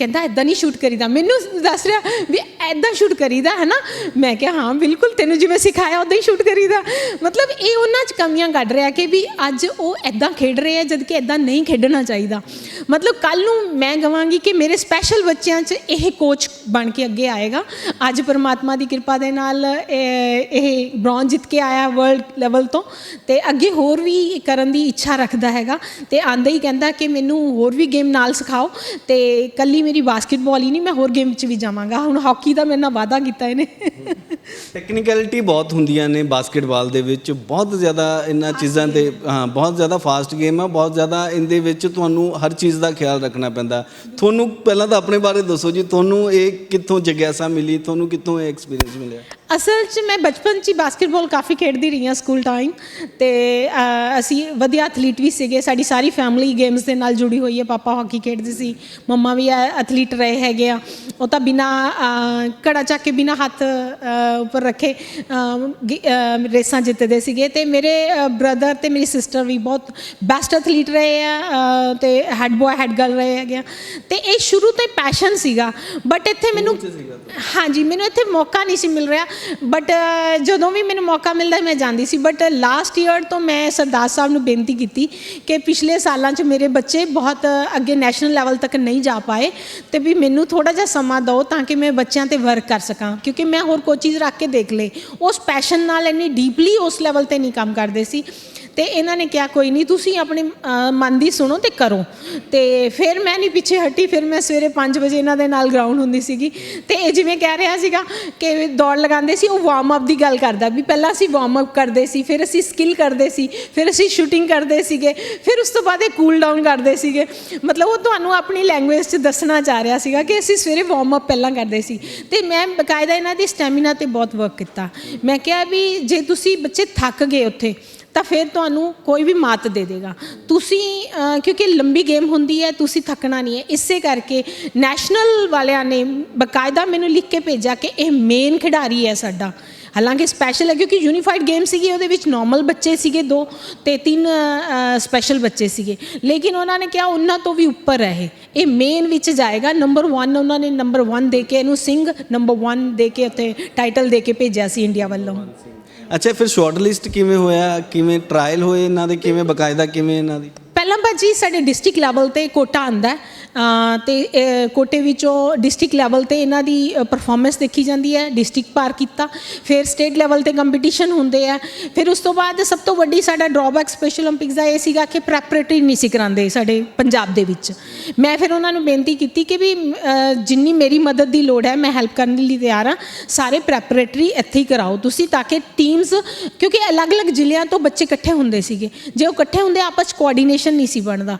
ਕਹਿੰਦਾ ਐਦਾਂ ਨਹੀਂ ਸ਼ੂਟ ਕਰੀਦਾ। ਮੈਨੂੰ ਦੱਸ ਰਿਹਾ ਵੀ ਐਦਾਂ ਸ਼ੂਟ ਕਰੀਦਾ ਹੈ ਨਾ ਮੈਂ ਕਿਹਾ, ਹਾਂ, ਬਿਲਕੁਲ, ਤੈਨੂੰ ਜਿਵੇਂ ਸਿਖਾਇਆ ਉਦਾਂ ਹੀ ਸ਼ੂਟ ਕਰੀਦਾ। ਮਤਲਬ ਇਹ ਉਹਨਾਂ 'ਚ ਕਮੀਆਂ ਕੱਢ ਰਿਹਾ ਕਿ ਵੀ ਅੱਜ ਉਹ ਐਦਾਂ ਖੇਡ ਰਹੇ ਆ ਜਦ ਕਿ ਐਦਾਂ ਨਹੀਂ ਖੇਡਣਾ ਚਾਹੀਦਾ। ਮਤਲਬ ਕੱਲ ਨੂੰ ਮੈਂ ਗਵਾਂਗੀ ਕਿ ਮੇਰੇ ਸਪੈਸ਼ਲ ਬੱਚਿਆਂ 'ਚ ਇਹ ਕੋਚ ਬਣ ਕੇ ਅੱਗੇ ਆਏਗਾ। ਅੱਜ ਪਰਮਾਤਮਾ ਦੀ ਕਿਰਪਾ ਦੇ ਨਾਲ, ਇਹ ਇਹ ਬ੍ਰੌਂਜ ਜਿੱਤ ਕੇ ਆਇਆ ਵਰਲਡ ਲੈਵਲ ਤੋਂ। ਤੇ ਅੱਗੇ ਹੋਰ ਵੀ ਕਰਨ ਦੀ ਇੱਛਾ ਰੱਖਦਾ ਹੈਗਾ। ਤੇ ਆਂਦਾ ਹੀ ਕਹਿੰਦਾ ਕਿ ਮੈਨੂੰ ਹੋਰ ਵੀ ਗੇਮ ਨਾਲ ਸਿਖਾਓ। ਤੇ ਕੱਲੀ ਮੇਰੀ ਬਾਸਕਟਬਾਲ ਹੀ ਨਹੀਂ ਮੈਂ ਹੋਰ ਗੇਮ 'ਚ ਵੀ ਜਾਵਾਂਗਾ। ਹੁਣ ਹਾਕੀ ਦਾ ਮੇਰੇ ਨਾਲ ਵਾਅਦਾ ਕੀਤਾ ਇਹਨੇ। ਟੈਕਨੀਕੈਲਿਟੀ ਬਹੁਤ ਹੁੰਦੀਆਂ ਨੇ ਬਾਸਕਟਬਾਲ ਦੇ ਵਿੱਚ। ਬਹੁਤ ਜ਼ਿਆਦਾ ਇਹਨਾਂ ਚੀਜ਼ਾਂ ਤੇ ਹਾਂ ਬਹੁਤ ਜ਼ਿਆਦਾ ਫਾਸਟ ਗੇਮ ਹੈ ਬਹੁਤ ਜ਼ਿਆਦਾ ਇਹਦੇ ਵਿੱਚ ਤੁਹਾਨੂੰ ਹਰ ਚੀਜ਼ ਦਾ ਖਿਆਲ ਰੱਖਣਾ ਪੈਂਦਾ। ਤੁਹਾਨੂੰ ਪਹਿਲਾਂ ਤਾਂ ਆਪਣੇ ਬਾਰੇ ਦੱਸੋ ਜੀ ਤੁਹਾਨੂੰ ਇਹ ਕਿੱਥੋਂ ਜਗਿਆਸਾ ਮਿਲੀ ਤੁਹਾਨੂੰ ਕਿੱਥੋਂ ਇਹ ਐਕਸਪੀਰੀਅੰਸ ਮਿਲਿਆ? ਅਸਲ 'ਚ ਮੈਂ ਬਚਪਨ 'ਚ ਹੀ ਬਾਸਕਟਬਾਲ ਕਾਫੀ ਖੇਡਦੀ ਰਹੀ ਹਾਂ ਸਕੂਲ ਟਾਈਮ ਤੇ ਅਸੀਂ ਵਧੀਆ ਐਥਲੀਟ ਵੀ ਸੀਗੇ ਸਾਡੀ ਸਾਰੀ ਫੈਮਿਲੀ ਗੇਮਸ ਦੇ ਨਾਲ ਜੁੜੀ ਹੋਈ ਹੈ ਪਾਪਾ ਹਾਕੀ ਖੇਡਦੇ ਸੀ ਮੰਮਾ ਵੀ ਐਥਲੀਟ ਰਹੇ ਹੈਗੇ ਆ ਉਹ ਤਾਂ ਬਿਨਾ ਕੜਾ ਚੱਕ ਕੇ ਬਿਨਾ ਹੱਥ ਉੱਪਰ ਰੱਖੇ ਰੇਸਾਂ ਜਿੱਤਦੇ ਸੀਗੇ ਤੇ ਮੇਰੇ ਬ੍ਰਦਰ ਤੇ ਮੇਰੀ ਸਿਸਟਰ ਵੀ ਬਹੁਤ ਬੈਸਟ ਐਥਲੀਟ ਰਹੇ ਆ ਤੇ ਹੈਡ ਬॉय ਹੈਡ ਗਰਲ ਰਹੇ ਹੈਗੇ ਆ ਤੇ ਇਹ ਸ਼ੁਰੂ ਤੋਂ ਹੀ ਪੈਸ਼ਨ ਸੀਗਾ ਬਟ ਇੱਥੇ ਮੈਨੂੰ ਹਾਂਜੀ ਮੈਨੂੰ ਇੱਥੇ ਮੌਕਾ ਨਹੀਂ ਸੀ ਮਿਲ ਰਿਹਾ ਬਟ uh, ਜਦੋਂ ਵੀ ਮੈਨੂੰ ਮੌਕਾ ਮਿਲਦਾ ਮੈਂ ਜਾਂਦੀ ਸੀ। ਬਟ ਲਾਸਟ ਈਅਰ ਤੋਂ ਮੈਂ ਸਰਦਾਰ ਸਾਹਿਬ ਨੂੰ ਬੇਨਤੀ ਕੀਤੀ ਕਿ ਪਿਛਲੇ ਸਾਲਾਂ 'ਚ ਮੇਰੇ ਬੱਚੇ ਬਹੁਤ uh, ਅੱਗੇ ਨੈਸ਼ਨਲ ਲੈਵਲ ਤੱਕ ਨਹੀਂ ਜਾ ਪਾਏ ਤੇ ਵੀ ਮੈਨੂੰ ਥੋੜਾ ਜਿਹਾ ਸਮਾਂ ਦਿਓ ਤਾਂ ਕਿ ਮੈਂ ਬੱਚਿਆਂ ਤੇ ਵਰਕ ਕਰ ਸਕਾਂ। ਕਿਉਂਕਿ ਮੈਂ ਹੋਰ ਕੋਚਿਸ ਰੱਖ ਕੇ ਦੇਖ ਲਏ। ਉਸ ਪੈਸ਼ਨ ਨਾਲ ਇੰਨੀ ਡੀਪਲੀ ਉਸ ਲੈਵਲ ਤੇ ਨਹੀਂ ਕੰਮ ਕਰਦੇ ਸੀ। ਤੇ ਇਹਨਾਂ ਨੇ ਕਿਹਾ, ਕੋਈ ਨਹੀਂ, ਤੁਸੀਂ ਆਪਣੇ ਮਨ ਦੀ ਸੁਣੋ ਤੇ ਕਰੋ। ਤੇ ਫਿਰ ਮੈਂ ਨਹੀਂ ਪਿੱਛੇ ਹਟੀ, ਫਿਰ ਮੈਂ ਸਵੇਰੇ 5 ਵਜੇ ਇਹਨਾਂ ਦੇ ਨਾਲ ਗਰਾਊਂਡ ਹੁੰਦੀ ਸੀਗੀ। ਤੇ ਇਹ ਜਿਵੇਂ ਕਹਿ ਰਿਹਾ ਸੀਗਾ ਕਿ ਦੌੜ ਲਗਾਉਂਦੇ ਸੀ, ਉਹ ਵਾਰਮ ਅਪ ਦੀ ਗੱਲ ਕਰਦਾ ਵੀ ਪਹਿਲਾਂ ਅਸੀਂ ਵਾਰਮ ਅਪ ਕਰਦੇ ਸੀ, ਫਿਰ ਅਸੀਂ ਸਕਿੱਲ ਕਰਦੇ ਸੀ, ਫਿਰ ਅਸੀਂ ਸ਼ੂਟਿੰਗ ਕਰਦੇ ਸੀਗੇ, ਫਿਰ ਉਸ ਤੋਂ ਬਾਅਦ ਇਹ ਕੂਲ ਡਾਊਨ ਕਰਦੇ ਸੀਗੇ। ਮਤਲਬ ਉਹ ਤੁਹਾਨੂੰ ਆਪਣੀ ਲੈਂਗੁਏਜ 'ਚ ਦੱਸਣਾ ਚਾਹ ਰਿਹਾ ਸੀਗਾ ਕਿ ਅਸੀਂ ਸਵੇਰੇ ਵਾਰਮ ਅਪ ਪਹਿਲਾਂ ਕਰਦੇ ਸੀ। ਤੇ ਮੈਂ ਬਕਾਇਦਾ ਇਹਨਾਂ ਦੀ ਸਟੈਮਿਨਾ ਤੇ ਬਹੁਤ ਵਰਕ ਕੀਤਾ। ਮੈਂ ਕਿਹਾ ਵੀ ਜੇ ਤੁਸੀਂ ਬੱਚੇ ਥੱਕ ਗਏ ਉੱਥੇ ਤਾਂ ਫਿਰ ਤੁਹਾਨੂੰ ਕੋਈ ਵੀ ਮਾਤ ਦੇ ਦੇਗਾ। ਤੁਸੀਂ ਕਿਉਂਕਿ ਲੰਬੀ ਗੇਮ ਹੁੰਦੀ ਹੈ, ਤੁਸੀਂ ਥੱਕਣਾ ਨਹੀਂ ਹੈ। ਇਸੇ ਕਰਕੇ ਨੈਸ਼ਨਲ ਵਾਲਿਆਂ ਨੇ ਬਕਾਇਦਾ ਮੈਨੂੰ ਲਿਖ ਕੇ ਭੇਜਿਆ ਕਿ ਇਹ ਮੇਨ ਖਿਡਾਰੀ ਹੈ ਸਾਡਾ। ਹਾਲਾਂਕਿ ਸਪੈਸ਼ਲ ਹੈ, ਕਿਉਂਕਿ ਯੂਨੀਫਾਈਡ ਗੇਮ ਸੀਗੀ, ਉਹਦੇ ਵਿੱਚ ਨਾਰਮਲ ਬੱਚੇ ਸੀਗੇ ਦੋ ਤੇ ਤਿੰਨ ਸਪੈਸ਼ਲ ਬੱਚੇ ਸੀਗੇ। ਲੇਕਿਨ ਉਹਨਾਂ ਨੇ ਕਿਹਾ ਉਹਨਾਂ ਤੋਂ ਵੀ ਉੱਪਰ ਹੈ ਇਹ। ਮੇਨ ਵਿੱਚ ਜਾਏਗਾ। ਨੰਬਰ 1 ਉਹਨਾਂ ਨੇ ਨੰਬਰ 1 ਦੇ ਕੇ ਇਹਨੂੰ ਸਿੰਘ ਨੰਬਰ 1 ਦੇ ਕੇ ਉੱਥੇ ਟਾਈਟਲ ਦੇ ਕੇ ਭੇਜਿਆ ਸੀ ਇੰਡੀਆ ਵੱਲੋਂ। ਅੱਛਾ, ਫਿਰ ਸ਼ਾਰਟ ਲਿਸਟ ਕਿਵੇਂ ਹੋਇਆ? ਕਿਵੇਂ ਟਰਾਇਲ ਹੋਏ ਇਹਨਾਂ ਦੇ? ਕਿਵੇਂ ਬਕਾਇਦਾ ਕਿਵੇਂ ਇਹਨਾਂ ਦੀ? ਪਹਿਲਾਂ ਭਾਜੀ ਸਾਡੇ ਡਿਸਟ੍ਰਿਕਟ ਲੈਵਲ ਤੇ ਕੋਟਾ ਆਂਦਾ ਤੇ ਕੋਟੇ ਵਿੱਚੋਂ ਡਿਸਟ੍ਰਿਕਟ ਲੈਵਲ ਤੇ ਇਹਨਾਂ ਦੀ ਪਰਫਾਰਮੈਂਸ ਦੇਖੀ ਜਾਂਦੀ ਹੈ ਡਿਸਟ੍ਰਿਕਟ ਪਾਰ ਕੀਤਾ, ਫਿਰ ਸਟੇਟ ਲੈਵਲ ਤੇ ਕੰਪੀਟੀਸ਼ਨ ਹੁੰਦੇ ਆ ਫਿਰ ਉਸ ਤੋਂ ਬਾਅਦ ਸਭ ਤੋਂ ਵੱਡੀ ਸਾਡਾ ਡ੍ਰੋਬੈਕ ਸਪੈਸ਼ਲ 올림픽ਸ ਦਾ ਇਹ ਸੀਗਾ ਕਿ ਪ੍ਰੈਪਰੇਟਰੀ ਨਹੀਂ ਸੀ ਕਰਾਉਂਦੇ ਸਾਡੇ ਪੰਜਾਬ ਦੇ ਵਿੱਚ। ਮੈਂ ਫਿਰ ਉਹਨਾਂ ਨੂੰ ਬੇਨਤੀ ਕੀਤੀ ਕਿ ਵੀ ਜਿੰਨੀ ਮੇਰੀ ਮਦਦ ਦੀ ਲੋੜ ਹੈ, ਮੈਂ ਹੈਲਪ ਕਰਨ ਲਈ ਤਿਆਰ ਹਾਂ, ਸਾਰੇ ਪ੍ਰੈਪਰੇਟਰੀ ਇੱਥੇ ਹੀ ਕਰਾਓ ਤੁਸੀਂ, ਤਾਂ ਕਿ ਟੀਮਸ ਕਿਉਂਕਿ ਅਲੱਗ-ਅਲੱਗ ਜ਼ਿਲ੍ਹਿਆਂ ਤੋਂ ਬੱਚੇ ਇਕੱਠੇ ਹੁੰਦੇ ਸੀਗੇ, ਜੇ ਉਹ ਇਕੱਠੇ ਹੁੰਦੇ, ਆਪਸ ਕੋਆਰਡੀਨੇਸ਼ਨ ਕੋਆਰਡੀਨੇਸ਼ਨ ਨਹੀਂ ਸੀ ਬਣਦਾ।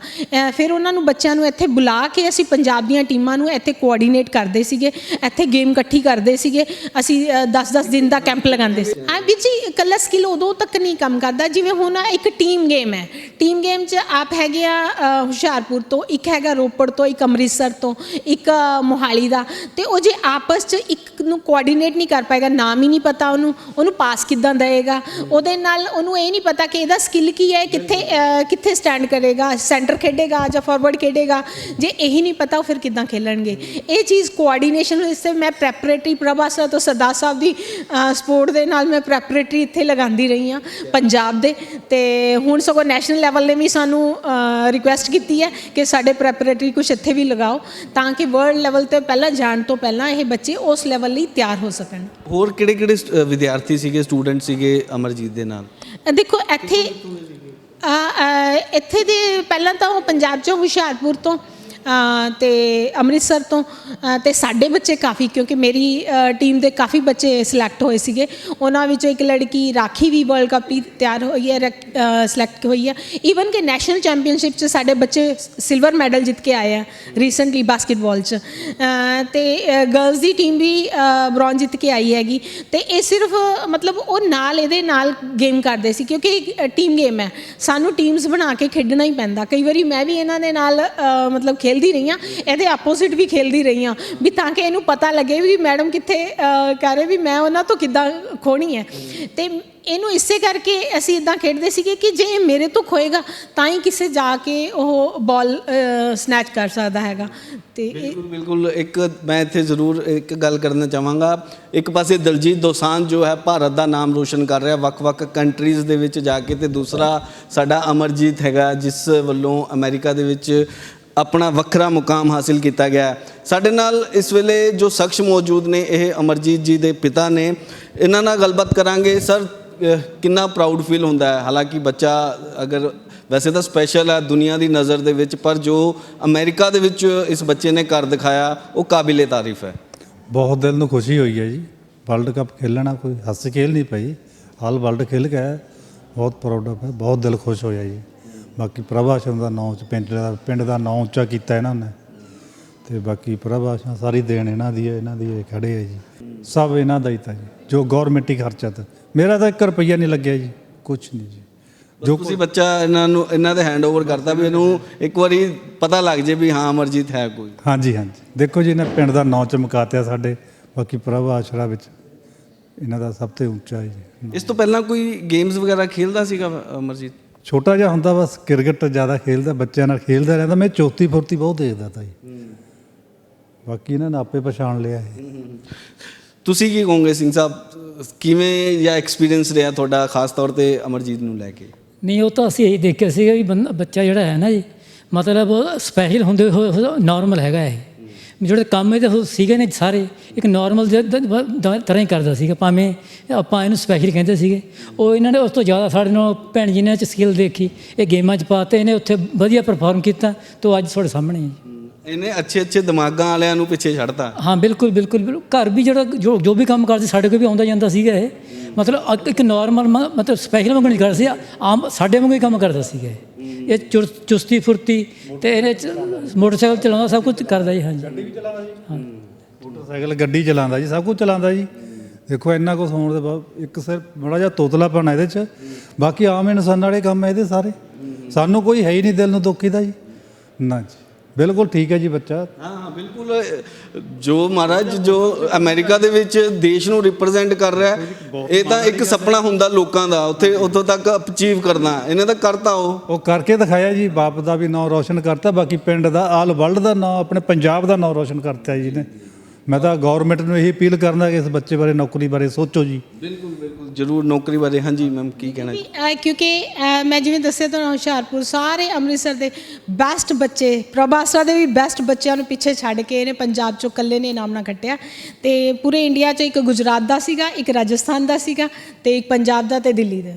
ਫਿਰ ਉਹਨਾਂ ਨੂੰ ਬੱਚਿਆਂ ਨੂੰ ਇੱਥੇ ਬੁਲਾ ਕੇ ਅਸੀਂ ਪੰਜਾਬ ਦੀਆਂ ਟੀਮਾਂ ਨੂੰ ਇੱਥੇ ਕੋਆਰਡੀਨੇਟ ਕਰਦੇ ਸੀਗੇ ਇੱਥੇ ਗੇਮ ਇਕੱਠੀ ਕਰਦੇ ਸੀਗੇ ਅਸੀਂ 10-10 ਦਿਨ ਦਾ ਕੈਂਪ ਲਗਾਉਂਦੇ ਸੀ। ਆ ਵੀ ਜੀ ਇਕੱਲਾ ਸਕਿੱਲ ਉਦੋਂ ਤੱਕ ਨਹੀਂ ਕੰਮ ਕਰਦਾ ਜਿਵੇਂ ਹੁਣ ਇੱਕ ਟੀਮ ਗੇਮ ਹੈ। ਟੀਮ ਗੇਮ 'ਚ ਆਪ ਹੈਗੇ ਆ ਹੁਸ਼ਿਆਰਪੁਰ ਤੋਂ ਇੱਕ ਹੈਗਾ ਰੋਪੜ ਤੋਂ ਇੱਕ ਅੰਮ੍ਰਿਤਸਰ ਤੋਂ ਇੱਕ ਮੋਹਾਲੀ ਦਾ। ਤੇ ਉਹ ਜੇ ਆਪਸ 'ਚ ਇੱਕ ਨੂੰ ਕੋਆਰਡੀਨੇਟ ਨਹੀਂ ਕਰ ਪਾਏਗਾ ਨਾਮ ਹੀ ਨਹੀਂ ਪਤਾ ਉਹਨੂੰ ਉਹਨੂੰ ਪਾਸ ਕਿੱਦਾਂ ਦੇਏਗਾ ਉਹਦੇ ਨਾਲ ਉਹਨੂੰ ਇਹ ਨਹੀਂ ਪਤਾ ਕਿ ਇਹਦਾ ਸਕਿੱਲ ਕੀ ਹੈ ਕਿੱਥੇ ਕਿੱਥੇ ਸਟੈਂਡ ਕਰੇਗਾ ਸੈਂਟਰ ਖੇਡੇਗਾ ਜਾਂ ਫਾਰਵਰਡ ਖੇਡੇਗਾ ਜੇ ਇਹੀ ਨਹੀਂ ਪਤਾ ਉਹ ਫਿਰ ਕਿੱਦਾਂ ਖੇਲਣਗੇ। ਇਹ ਚੀਜ਼ ਕੋਆਰਡੀਨੇਸ਼ਨ ਇਸ ਤੇ ਮੈਂ ਪ੍ਰੈਪਰੇਟਰੀ ਪ੍ਰਭਾਸਾ ਤੋਂ ਸਰਦਾਰ ਸਾਹਿਬ ਦੀ ਸਪੋਰਟ ਦੇ ਨਾਲ ਮੈਂ ਪ੍ਰੈਪਰੇਟਰੀ ਇੱਥੇ ਲਗਾਉਂਦੀ ਰਹੀ ਹਾਂ ਪੰਜਾਬ ਦੇ। ਤੇ ਹੁਣ ਸਗੋਂ ਨੈਸ਼ਨਲ ਲੈਵਲ ਨੇ ਵੀ ਸਾਨੂੰ ਰਿਕੁਐਸਟ ਕੀਤੀ ਹੈ ਕਿ ਸਾਡੇ ਪ੍ਰੈਪਰੇਟਰੀ ਕੁਝ ਇੱਥੇ ਵੀ ਲਗਾਓ ਤਾਂ ਕਿ ਵਰਲਡ ਲੈਵਲ ਤੇ ਪਹਿਲਾਂ ਜਾਣ ਤੋਂ ਪਹਿਲਾਂ ਇਹ ਬੱਚੇ ਉਸ ਲੈਵਲ ਲਈ ਤਿਆਰ ਹੋ ਸਕਣ। ਹੋਰ ਕਿਹੜੇ ਕਿਹੜੇ ਵਿਦਿਆਰਥੀ ਸੀਗੇ ਸਟੂਡੈਂਟ ਸੀਗੇ ਅਮਰਜੀਤ ਦੇ ਨਾਲ? ਦੇਖੋ ਇੱਥੇ ਇੱਥੇ ਦੇ ਪਹਿਲਾਂ ਤਾਂ ਉਹ ਪੰਜਾਬ ਚੋਂ ਹੁਸ਼ਿਆਰਪੁਰ ਤੋਂ ਤੇ ਅੰਮ੍ਰਿਤਸਰ ਤੋਂ ਅ, ਤੇ ਸਾਡੇ ਬੱਚੇ ਕਾਫੀ ਕਿਉਂਕਿ ਮੇਰੀ ਟੀਮ ਦੇ ਕਾਫੀ ਬੱਚੇ ਸਿਲੈਕਟ ਹੋਏ ਸੀਗੇ। ਉਹਨਾਂ ਵਿੱਚੋਂ ਇੱਕ ਲੜਕੀ ਰਾਖੀ ਵੀ ਵਰਲਡ ਕੱਪ ਲਈ ਤਿਆਰ ਹੋਈ ਹੈ ਸਿਲੈਕਟ ਹੋਈ ਹੈ। ਈਵਨ ਕਿ ਨੈਸ਼ਨਲ ਚੈਂਪੀਅਨਸ਼ਿਪ 'ਚ ਸਾਡੇ ਬੱਚੇ ਸਿਲਵਰ ਮੈਡਲ ਜਿੱਤ ਕੇ ਆਏ ਆ ਰੀਸੈਂਟਲੀ ਬਾਸਕਟਬਾਲ 'ਚ। ਅ, ਤੇ ਗਰਲਸ ਦੀ ਟੀਮ ਵੀ ਬ੍ਰੌਂਜ ਜਿੱਤ ਕੇ ਆਈ ਹੈਗੀ। ਤੇ ਇਹ ਸਿਰਫ ਮਤਲਬ ਉਹ ਨਾਲ ਇਹਦੇ ਨਾਲ ਗੇਮ ਕਰਦੇ ਸੀ ਕਿਉਂਕਿ ਟੀਮ ਗੇਮ ਹੈ। ਸਾਨੂੰ ਟੀਮਸ ਬਣਾ ਕੇ ਖੇਡਣਾ ਹੀ ਪੈਂਦਾ। ਕਈ ਵਾਰੀ ਮੈਂ ਵੀ ਇਹਨਾਂ ਦੇ ਨਾਲ ਅ, ਮਤਲਬ ਖੇਲਦੀ ਰਹੀ ਹਾਂ ਇਹਦੇ ਆਪੋਜ਼ਿਟ ਵੀ ਖੇਲਦੀ ਰਹੀ ਹਾਂ ਵੀ ਤਾਂ ਕਿ ਇਹਨੂੰ ਪਤਾ ਲੱਗੇ ਵੀ ਮੈਡਮ ਕਿੱਥੇ ਅ, ਕਹਿ ਰਹੇ ਵੀ ਮੈਂ ਉਹਨਾਂ ਤੋਂ ਕਿੱਦਾਂ ਖੋਣੀ ਹੈ। ਤੇ ਇਹਨੂੰ ਇਸੇ ਕਰਕੇ ਅਸੀਂ ਇਦਾਂ ਖੇਡਦੇ ਸੀਗੇ ਕਿ ਜੇ ਇਹ ਮੇਰੇ ਤੋਂ ਖੋਏਗਾ ਤਾਂ ਹੀ ਕਿਸੇ ਜਾ ਕੇ ਉਹ ਬਾਲ ਸਨੈਚ ਕਰ ਸਕਦਾ ਹੈਗਾ। ਤੇ ਬਿਲਕੁਲ ਬਿਲਕੁਲ। ਇੱਕ ਮੈਂ ਇੱਥੇ ਜ਼ਰੂਰ ਇੱਕ ਗੱਲ ਕਰਨਾ ਚਾਹਾਂਗਾ। ਇੱਕ ਪਾਸੇ ਦਲਜੀਤ ਦੋਸਾਂਝ ਜੋ ਹੈ ਭਾਰਤ ਦਾ ਨਾਮ ਰੋਸ਼ਨ ਕਰ ਰਿਹਾ ਵੱਖ-ਵੱਖ ਕੰਟਰੀਜ਼ ਦੇ ਵਿੱਚ ਜਾ ਕੇ ਤੇ ਦੂਸਰਾ ਸਾਡਾ ਅਮਰਜੀਤ ਹੈਗਾ ਜਿਸ ਵੱਲੋਂ ਅਮਰੀਕਾ ਦੇ ਵਿੱਚ ਆਪਣਾ ਵੱਖਰਾ ਮੁਕਾਮ ਹਾਸਿਲ ਕੀਤਾ ਗਿਆ ਸਾਡੇ ਨਾਲ ਇਸ ਵੇਲੇ ਜੋ ਸ਼ਖਸ ਮੌਜੂਦ ਨੇ, ਇਹ ਅਮਰਜੀਤ ਜੀ ਦੇ ਪਿਤਾ ਨੇ। ਇਹਨਾਂ ਨਾਲ ਗੱਲਬਾਤ ਕਰਾਂਗੇ। ਸਰ ਕਿੰਨਾ ਪ੍ਰਾਊਡ ਫੀਲ ਹੁੰਦਾ ਹੈ? ਹਾਲਾਂਕਿ ਬੱਚਾ ਅਗਰ ਵੈਸੇ ਤਾਂ ਸਪੈਸ਼ਲ ਹੈ ਦੁਨੀਆ ਦੀ ਨਜ਼ਰ ਦੇ ਵਿੱਚ, ਪਰ ਜੋ ਅਮਰੀਕਾ ਦੇ ਵਿੱਚ ਇਸ ਬੱਚੇ ਨੇ ਕਰ ਦਿਖਾਇਆ, ਉਹ ਕਾਬਿਲੇ ਤਾਰੀਫ ਹੈ। ਬਹੁਤ ਦਿਲ ਨੂੰ ਖੁਸ਼ੀ ਹੋਈ ਹੈ ਜੀ। ਵਰਲਡ ਕੱਪ ਖੇਲਣਾ ਕੋਈ ਹੱਸ ਖੇਲ ਨਹੀਂ ਪਈ। ਹਾਲ ਵਰਲਡ ਖੇਲ ਕੇ ਬਹੁਤ ਪ੍ਰਾਊਡ ਆਫ ਹੈ। ਬਹੁਤ ਦਿਲ ਖੁਸ਼ ਹੋਇਆ ਜੀ। ਬਾਕੀ ਪ੍ਰਭਾਸ਼ਮ ਦਾ ਨਾਂ ਚ ਪਿੰਡ ਦਾ ਪਿੰਡ ਦਾ ਨਾਂ ਉੱਚਾ ਕੀਤਾ ਇਹਨਾਂ ਨੇ। ਤੇ ਬਾਕੀ ਪ੍ਰਭਾਸ਼ਾ ਸਾਰੀ ਦੇਣ ਇਹਨਾਂ ਦੀ ਹੈ ਇਹਨਾਂ ਦੀ ਇਹ ਖੜੇ ਹੈ ਜੀ। ਸਭ ਇਹਨਾਂ ਦਾ ਹੀ ਤਾਂ ਜੀ। ਜੋ ਗਵਰਨਮੈਂਟ ਹੀ ਖਰਚਾ ਤਾਂ ਮੇਰਾ ਤਾਂ 1 ਰੁਪਈਆ ਨਹੀਂ ਲੱਗਿਆ ਜੀ। ਕੁਝ ਨਹੀਂ ਜੀ। ਜੋ ਤੁਸੀਂ ਬੱਚਾ ਇਹਨਾਂ ਨੂੰ ਇਹਨਾਂ ਦੇ ਹੈਂਡਓਵਰ ਕਰਤਾ ਵੀ ਇਹਨੂੰ ਇੱਕ ਵਾਰੀ ਪਤਾ ਲੱਗ ਜੇ ਵੀ ਹਾਂ ਅਮਰਜੀਤ ਹੈ ਕੋਈ। ਹਾਂਜੀ ਹਾਂਜੀ। ਦੇਖੋ ਜੀ ਇਹਨਾਂ ਪਿੰਡ ਦਾ ਨਾਂ ਚਮਕਾਤਿਆ ਸਾਡੇ। ਬਾਕੀ ਪ੍ਰਭ ਆਸ਼ਰਾ ਵਿੱਚ ਇਹਨਾਂ ਦਾ ਸਭ ਤੋਂ ਉੱਚਾ ਹੈ ਜੀ। ਇਸ ਤੋਂ ਪਹਿਲਾਂ ਕੋਈ ਗੇਮਸ ਵਗੈਰਾ ਖੇਲਦਾ ਸੀਗਾ ਅਮਰਜੀਤ? ਛੋਟਾ ਜਿਹਾ ਹੁੰਦਾ ਬਸ ਕ੍ਰਿਕਟ ਜ਼ਿਆਦਾ ਖੇਲਦਾ ਬੱਚਿਆਂ ਨਾਲ ਖੇਲਦਾ ਰਹਿੰਦਾ। ਮੈਂ ਚੌਥੀ ਫੁਰਤੀ ਬਹੁਤ ਦੇਖਦਾ ਤਾ ਜੀ। ਬਾਕੀ ਇਹਨਾਂ ਨੇ ਆਪੇ ਪਛਾਣ ਲਿਆ ਹੈ। ਤੁਸੀਂ ਕੀ ਕਹੋਗੇ ਸਿੰਘ ਸਾਹਿਬ ਕਿਵੇਂ ਜਾਂ ਐਕਸਪੀਰੀਅੰਸ ਰਿਹਾ ਤੁਹਾਡਾ ਖਾਸ ਤੌਰ ਤੇ ਅਮਰਜੀਤ ਨੂੰ ਲੈ ਕੇ? ਨਹੀਂ ਉਹ ਤਾਂ ਅਸੀਂ ਇਹੀ ਦੇਖਿਆ ਸੀਗਾ ਵੀ ਬੰਦਾ ਬੱਚਾ ਜਿਹੜਾ ਹੈ ਨਾ ਜੀ ਮਤਲਬ ਸਪੈਸ਼ਲ ਹੁੰਦੇ ਹੋਏ ਨਾਰਮਲ ਹੈਗਾ ਇਹ। ਜਿਹੜੇ ਕੰਮ ਇਹਦੇ ਸੀਗੇ ਨੇ ਸਾਰੇ ਇੱਕ ਨਾਰਮਲ ਤਰ੍ਹਾਂ ਹੀ ਕਰਦਾ ਸੀਗਾ ਭਾਵੇਂ ਆਪਾਂ ਇਹਨੂੰ ਸਪੈਸ਼ਲ ਕਹਿੰਦੇ ਸੀਗੇ। ਉਹ ਇਹਨਾਂ ਨੇ ਉਸ ਤੋਂ ਜ਼ਿਆਦਾ ਸਾਡੇ ਨਾਲ ਭੈਣ ਜੀ ਨੇ 'ਚ ਸਕਿੱਲ ਦੇਖੀ ਇਹ ਗੇਮਾਂ 'ਚ ਪਾਤੇ ਇਹਨੇ ਉੱਥੇ ਵਧੀਆ ਪਰਫਾਰਮ ਕੀਤਾ ਤੋਂ ਅੱਜ ਤੁਹਾਡੇ ਸਾਹਮਣੇ ਹੈ ਇਹਨੇ ਅੱਛੇ ਅੱਛੇ ਦਿਮਾਗਾਂ ਵਾਲਿਆਂ ਨੂੰ ਪਿੱਛੇ ਛੱਡਤਾ। ਹਾਂ ਬਿਲਕੁਲ ਬਿਲਕੁਲ। ਘਰ ਵੀ ਜਿਹੜਾ ਜੋ ਜੋ ਵੀ ਕੰਮ ਕਰਦੇ ਸਾਡੇ ਕੋਲ ਵੀ ਆਉਂਦਾ ਜਾਂਦਾ ਸੀਗਾ ਇਹ। ਮਤਲਬ ਇੱਕ ਨਾਰਮਲ ਮਤਲਬ ਸਪੈਸ਼ਲ ਵਾਂਗੂ ਨਹੀਂ ਕਰਦਾ ਸੀ ਆਮ ਸਾਡੇ ਵਾਂਗੂ ਹੀ ਕੰਮ ਕਰਦਾ ਸੀਗਾ ਇਹ। ਇਹ ਚੁਰ- ਚੁਸਤੀ ਫੁਰਤੀ ਤੇ ਇਹਨੇ ਚ- ਮੋਟਰਸਾਈਕਲ ਚਲਾਉਂਦਾ ਸਭ ਕੁਝ ਕਰਦਾ ਜੀ ਹਾਂਜੀ। ਮੋਟਰਸਾਈਕਲ ਗੱਡੀ ਚਲਾਉਂਦਾ ਜੀ ਸਭ ਕੁਝ ਚਲਾਉਂਦਾ ਜੀ। ਦੇਖੋ ਇੰਨਾ ਕੁਝ ਹੋਣ ਦੇ ਬਾਅਦ ਇੱਕ ਸਿਰ ਬੜਾ ਜਿਹਾ ਤੋਤਲਾਪਣ ਹੈ ਇਹਦੇ 'ਚ। ਬਾਕੀ ਆਮ ਇਨਸਾਨ ਵਾਲੇ ਕੰਮ ਹੈ ਇਹਦੇ ਸਾਰੇ। ਸਾਨੂੰ ਕੋਈ ਹੈ ਹੀ ਨਹੀਂ ਦਿਲ ਨੂੰ ਦੁੱਖ ਇਹਦਾ ਜੀ। ਨਾ ਜੀ। ਬਿਲਕੁਲ ਠੀਕ ਹੈ ਜੀ ਬੱਚਾ। ਹਾਂ ਹਾਂ ਬਿਲਕੁਲ ਜੋ ਮਹਾਰਾਜ ਜੋ ਅਮਰੀਕਾ ਦੇ ਵਿੱਚ ਦੇਸ਼ ਨੂੰ ਰਿਪਰੈਜ਼ੈਂਟ ਕਰ ਰਿਹਾ ਹੈ, ਇਹ ਤਾਂ ਇੱਕ ਸੁਪਨਾ ਹੁੰਦਾ ਲੋਕਾਂ ਦਾ ਉੱਥੇ ਉੱਥੋਂ ਤੱਕ ਅਚੀਵ ਕਰਨਾ ਇਹਨੇ ਤਾਂ ਕਰਤਾ ਉਹ। ਉਹ ਕਰਕੇ ਦਿਖਾਇਆ ਜੀ ਬਾਪ ਦਾ ਵੀ ਨਾਂ ਰੋਸ਼ਨ ਕਰਤਾ ਬਾਕੀ ਪਿੰਡ ਦਾ ਆਲ ਵਰਲਡ ਦਾ ਨਾਂ ਆਪਣੇ ਪੰਜਾਬ ਦਾ ਨਾਂ ਰੋਸ਼ਨ ਕਰਤਾ ਜੀ ਨੇ ਮੈਂ ਤਾਂ ਗਵਰਨਮੈਂਟ ਨੂੰ ਇਹੀ ਅਪੀਲ ਕਰਨਾ ਕਿ ਇਸ ਬੱਚੇ ਬਾਰੇ ਨੌਕਰੀ ਬਾਰੇ ਸੋਚੋ ਜੀ। ਬਿਲਕੁਲ ਬਿਲਕੁਲ। ਜਰੂਰ ਨੌਕਰੀ ਬਾਰੇ ਹਾਂਜੀ ਮੈਮ ਕੀ ਕਹਿਣਾ ਅਹ, ਕਿਉਂਕਿ ਮੈਂ ਜਿਵੇਂ ਦੱਸਿਆ ਤੁਹਾਨੂੰ ਹੁਸ਼ਿਆਰਪੁਰ ਸਾਰੇ ਅੰਮ੍ਰਿਤਸਰ ਦੇ ਬੈਸਟ ਬੱਚੇ ਪ੍ਰਭਾਸਰਾ ਦੇ ਵੀ ਬੈਸਟ ਬੱਚਿਆਂ ਨੂੰ ਪਿੱਛੇ ਛੱਡ ਕੇ ਇਹਨੇ ਪੰਜਾਬ ਚੋਂ ਇਕੱਲੇ ਨੇ ਇਨਾਮ ਨਾ ਕੱਟਿਆ। ਤੇ ਪੂਰੇ ਇੰਡੀਆ ਚੋਂ ਇੱਕ ਗੁਜਰਾਤ ਦਾ ਸੀਗਾ ਇੱਕ ਰਾਜਸਥਾਨ ਦਾ ਸੀਗਾ ਤੇ ਇੱਕ ਪੰਜਾਬ ਦਾ ਤੇ ਦਿੱਲੀ ਦਾ।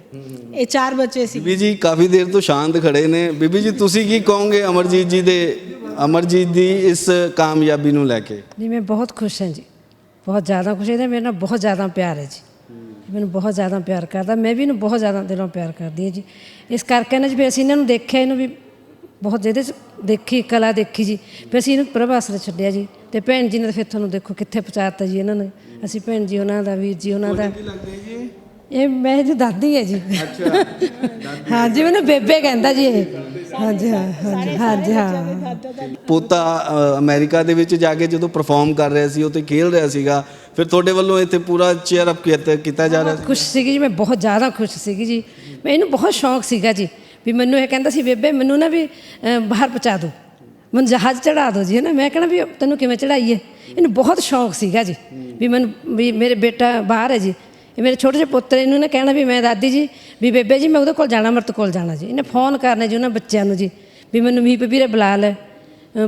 ਇਹ ਚਾਰ ਬੱਚੇ ਸੀ। ਬੀਬੀ ਜੀ ਕਾਫੀ ਦੇਰ ਤੋਂ ਸ਼ਾਂਤ ਖੜੇ ਨੇ। ਬੀਬੀ ਜੀ ਤੁਸੀਂ ਕੀ ਕਹੋਗੇ ਅਮਰਜੀਤ ਜੀ ਦੇ ਅਮਰਜੀਤ ਦੀ ਇਸ ਕਾਮਯਾਬੀ ਨੂੰ ਲੈ ਕੇ। ਜੀ ਮੈਂ ਬਹੁਤ ਖੁਸ਼ ਹਾਂ ਜੀ। ਬਹੁਤ ਜ਼ਿਆਦਾ ਖੁਸ਼ ਹਾਂ। ਇਹਦਾ ਮੇਰੇ ਨਾਲ ਬਹੁਤ ਜ਼ਿਆਦਾ ਪਿਆਰ ਹੈ ਜੀ। ਮੈਨੂੰ ਬਹੁਤ ਜ਼ਿਆਦਾ ਪਿਆਰ ਕਰਦਾ। ਮੈਂ ਵੀ ਇਹਨੂੰ ਬਹੁਤ ਜ਼ਿਆਦਾ ਦਿਲੋਂ ਪਿਆਰ ਕਰਦੀ ਹਾਂ ਜੀ। ਇਸ ਕਰਕੇ ਨਾ ਜੀ ਫਿਰ ਅਸੀਂ ਇਹਨਾਂ ਨੂੰ ਦੇਖਿਆ ਇਹਨੂੰ ਵੀ ਬਹੁਤ ਜਿਹਦੇ 'ਚ ਦੇਖੀ ਕਲਾ ਦੇਖੀ ਜੀ। ਫਿਰ ਅਸੀਂ ਇਹਨੂੰ ਪ੍ਰਭਾਸਰ ਛੱਡਿਆ ਜੀ। ਤੇ ਭੈਣ ਜੀ ਨੇ ਫਿਰ ਤੁਹਾਨੂੰ ਦੇਖੋ ਕਿੱਥੇ ਪਹੁੰਚਾਤਾ ਜੀ ਇਹਨਾਂ ਨੇ। ਅਸੀਂ ਭੈਣ ਜੀ ਉਹਨਾਂ ਦਾ ਵੀਰ ਜੀ ਉਹਨਾਂ ਦਾ। ਇਹ ਮੈਂ ਇਹਦੀ ਦਾਦੀ ਹੈ ਜੀ। ਅੱਛਾ ਹਾਂ। ਜੀ ਮੈਨੂੰ ਬੇਬੇ ਕਹਿੰਦਾ ਜੀ ਇਹ। ਹਾਂਜੀ ਹਾਂ ਹਾਂਜੀ ਹਾਂਜੀ ਹਾਂ। ਪੋਤਾ ਅਮਰੀਕਾ ਦੇ ਵਿੱਚ ਜਾ ਕੇ ਜਦੋਂ ਪਰਫਾਰਮ ਕਰ ਰਿਹਾ ਸੀ ਉਹ ਤੇ ਖੇਲ ਰਿਹਾ ਸੀਗਾ। ਫਿਰ ਤੁਹਾਡੇ ਵੱਲੋਂ ਇੱਥੇ ਪੂਰਾ ਚੇਅਰ ਅਪ ਕੀਤਾ ਜਾ ਰਿਹਾ ਸੀ। ਖੁਸ਼ ਸੀਗੀ ਜੀ ਮੈਂ ਬਹੁਤ ਜ਼ਿਆਦਾ ਖੁਸ਼ ਸੀਗੀ ਜੀ। ਮੈਂ ਇਹਨੂੰ ਬਹੁਤ ਸ਼ੌਂਕ ਸੀਗਾ ਜੀ ਵੀ ਮੈਨੂੰ ਇਹ ਕਹਿੰਦਾ ਸੀ ਬੇਬੇ ਮੈਨੂੰ ਨਾ ਵੀ ਬਾਹਰ ਪਹੁੰਚਾ ਦਿਓ। ਮੈਨੂੰ ਜਹਾਜ਼ ਚੜਾ ਦਿਓ ਜੀ ਹੈ ਨਾ? ਮੈਂ ਕਹਿਣਾ ਵੀ ਤੈਨੂੰ ਕਿਵੇਂ ਚੜਾਈਏ ਇਹਨੂੰ ਬਹੁਤ ਸ਼ੌਂਕ ਸੀਗਾ ਜੀ ਵੀ ਮੈਨੂੰ ਵੀ ਮੇਰੇ ਬੇਟਾ ਬਾਹਰ ਹੈ ਜੀ। ਇਹ ਮੇਰੇ ਛੋਟੇ ਜਿਹੇ ਪੁੱਤਰ ਇਹਨੂੰ ਨਾ ਕਹਿਣਾ ਵੀ ਮੈਂ ਦਾਦੀ ਜੀ ਵੀ ਬੇਬੇ ਜੀ ਮੈਂ ਉਹਦੇ ਕੋਲ ਜਾਣਾ ਮਰਤ ਕੋਲ ਜਾਣਾ ਜੀ। ਇਹਨੇ ਫੋਨ ਕਰਨੇ ਜੀ ਉਹਨਾਂ ਬੱਚਿਆਂ ਨੂੰ ਜੀ ਵੀ ਮੈਨੂੰ ਵੀ ਵੀਰੇ ਬੁਲਾ ਲੈ।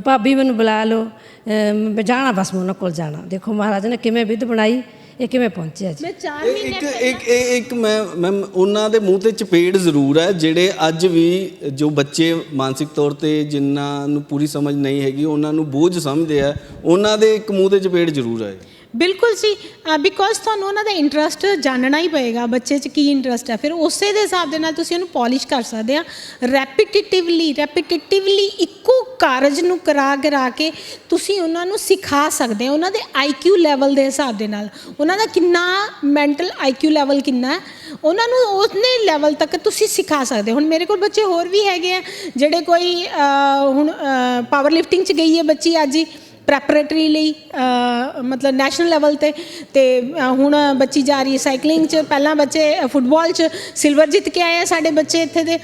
ਭਾਬੀ ਮੈਨੂੰ ਬੁਲਾ ਲਓ। ਮੈਂ ਜਾਣਾ ਬਸ ਮੈਂ ਉਹਨਾਂ ਕੋਲ ਜਾਣਾ। ਦੇਖੋ ਮਹਾਰਾਜ ਨੇ ਕਿਵੇਂ ਵਿਧ ਬਣਾਈ ਇਹ ਕਿਵੇਂ ਪਹੁੰਚਿਆ ਜੀ। ਮੈਂ 4 ਇਹ ਇੱਕ ਇੱਕ ਇਹ ਇੱਕ ਮੈਂ ਮੈਮ ਉਹਨਾਂ ਦੇ ਮੂੰਹ ਤੇ ਚਪੇੜ ਜ਼ਰੂਰ ਹੈ ਜਿਹੜੇ ਅੱਜ ਵੀ ਜੋ ਬੱਚੇ ਮਾਨਸਿਕ ਤੌਰ ਤੇ ਜਿਨ੍ਹਾਂ ਨੂੰ ਪੂਰੀ ਸਮਝ ਨਹੀਂ ਹੈਗੀ ਉਹਨਾਂ ਨੂੰ ਬੋਝ ਸਮਝਦੇ ਆ ਉਹਨਾਂ ਦੇ ਇੱਕ ਮੂੰਹ ਤੇ ਚਪੇੜ ਜ਼ਰੂਰ ਹੈ ਬਿਲਕੁਲ ਜੀ ਬਿਕੋਜ਼ ਤੁਹਾਨੂੰ ਉਹਨਾਂ ਦਾ ਇੰਟਰਸਟ ਜਾਣਨਾ ਹੀ ਪਏਗਾ, ਬੱਚੇ 'ਚ ਕੀ ਇੰਟਰਸਟ ਹੈ। ਫਿਰ ਉਸੇ ਦੇ ਹਿਸਾਬ ਦੇ ਨਾਲ ਤੁਸੀਂ ਉਹਨੂੰ ਪਾਲਿਸ਼ ਕਰ ਸਕਦੇ ਆ। ਰੈਪੀਟੀਟਿਵਲੀ ਰੈਪੀਟੀਟਿਵਲੀ ਇੱਕੋ ਕਾਰਜ ਨੂੰ ਕਰਾ ਕਰਾ ਕੇ ਤੁਸੀਂ ਉਹਨਾਂ ਨੂੰ ਸਿਖਾ ਸਕਦੇ ਹੋ। ਉਹਨਾਂ ਦੇ ਆਈਕਿਊ ਲੈਵਲ ਦੇ ਹਿਸਾਬ ਦੇ ਨਾਲ। ਉਹਨਾਂ ਦਾ ਕਿੰਨਾ ਮੈਂਟਲ ਆਈਕਿਊ ਲੈਵਲ ਕਿੰਨਾ ਹੈ, ਉਹਨਾਂ ਨੂੰ ਉਸਨੇ ਲੈਵਲ ਤੱਕ ਤੁਸੀਂ ਸਿਖਾ ਸਕਦੇ ਹੁਣ ਮੇਰੇ ਕੋਲ ਬੱਚੇ ਹੋਰ ਵੀ ਹੈਗੇ ਆ, ਜਿਹੜੇ ਕੋਈ ਹੁਣ ਪਾਵਰ ਲਿਫਟਿੰਗ 'ਚ ਗਈ ਹੈ ਬੱਚੀ ਅੱਜ ਹੀ। ਪ੍ਰੈਪਰੇਟਰੀ ਲਈ ਮਤਲਬ ਨੈਸ਼ਨਲ ਲੈਵਲ ਤੇ ਤੇ ਹੁਣ ਬੱਚੀ ਜਾ ਰਹੀ ਹੈ ਸਾਈਕਲਿੰਗ 'ਚ ਪਹਿਲਾਂ ਬੱਚੇ ਫੁੱਟਬਾਲ 'ਚ ਸਿਲਵਰ ਜਿੱਤ ਕੇ ਆਏ ਆ ਸਾਡੇ ਬੱਚੇ ਇੱਥੇ ਦੇ।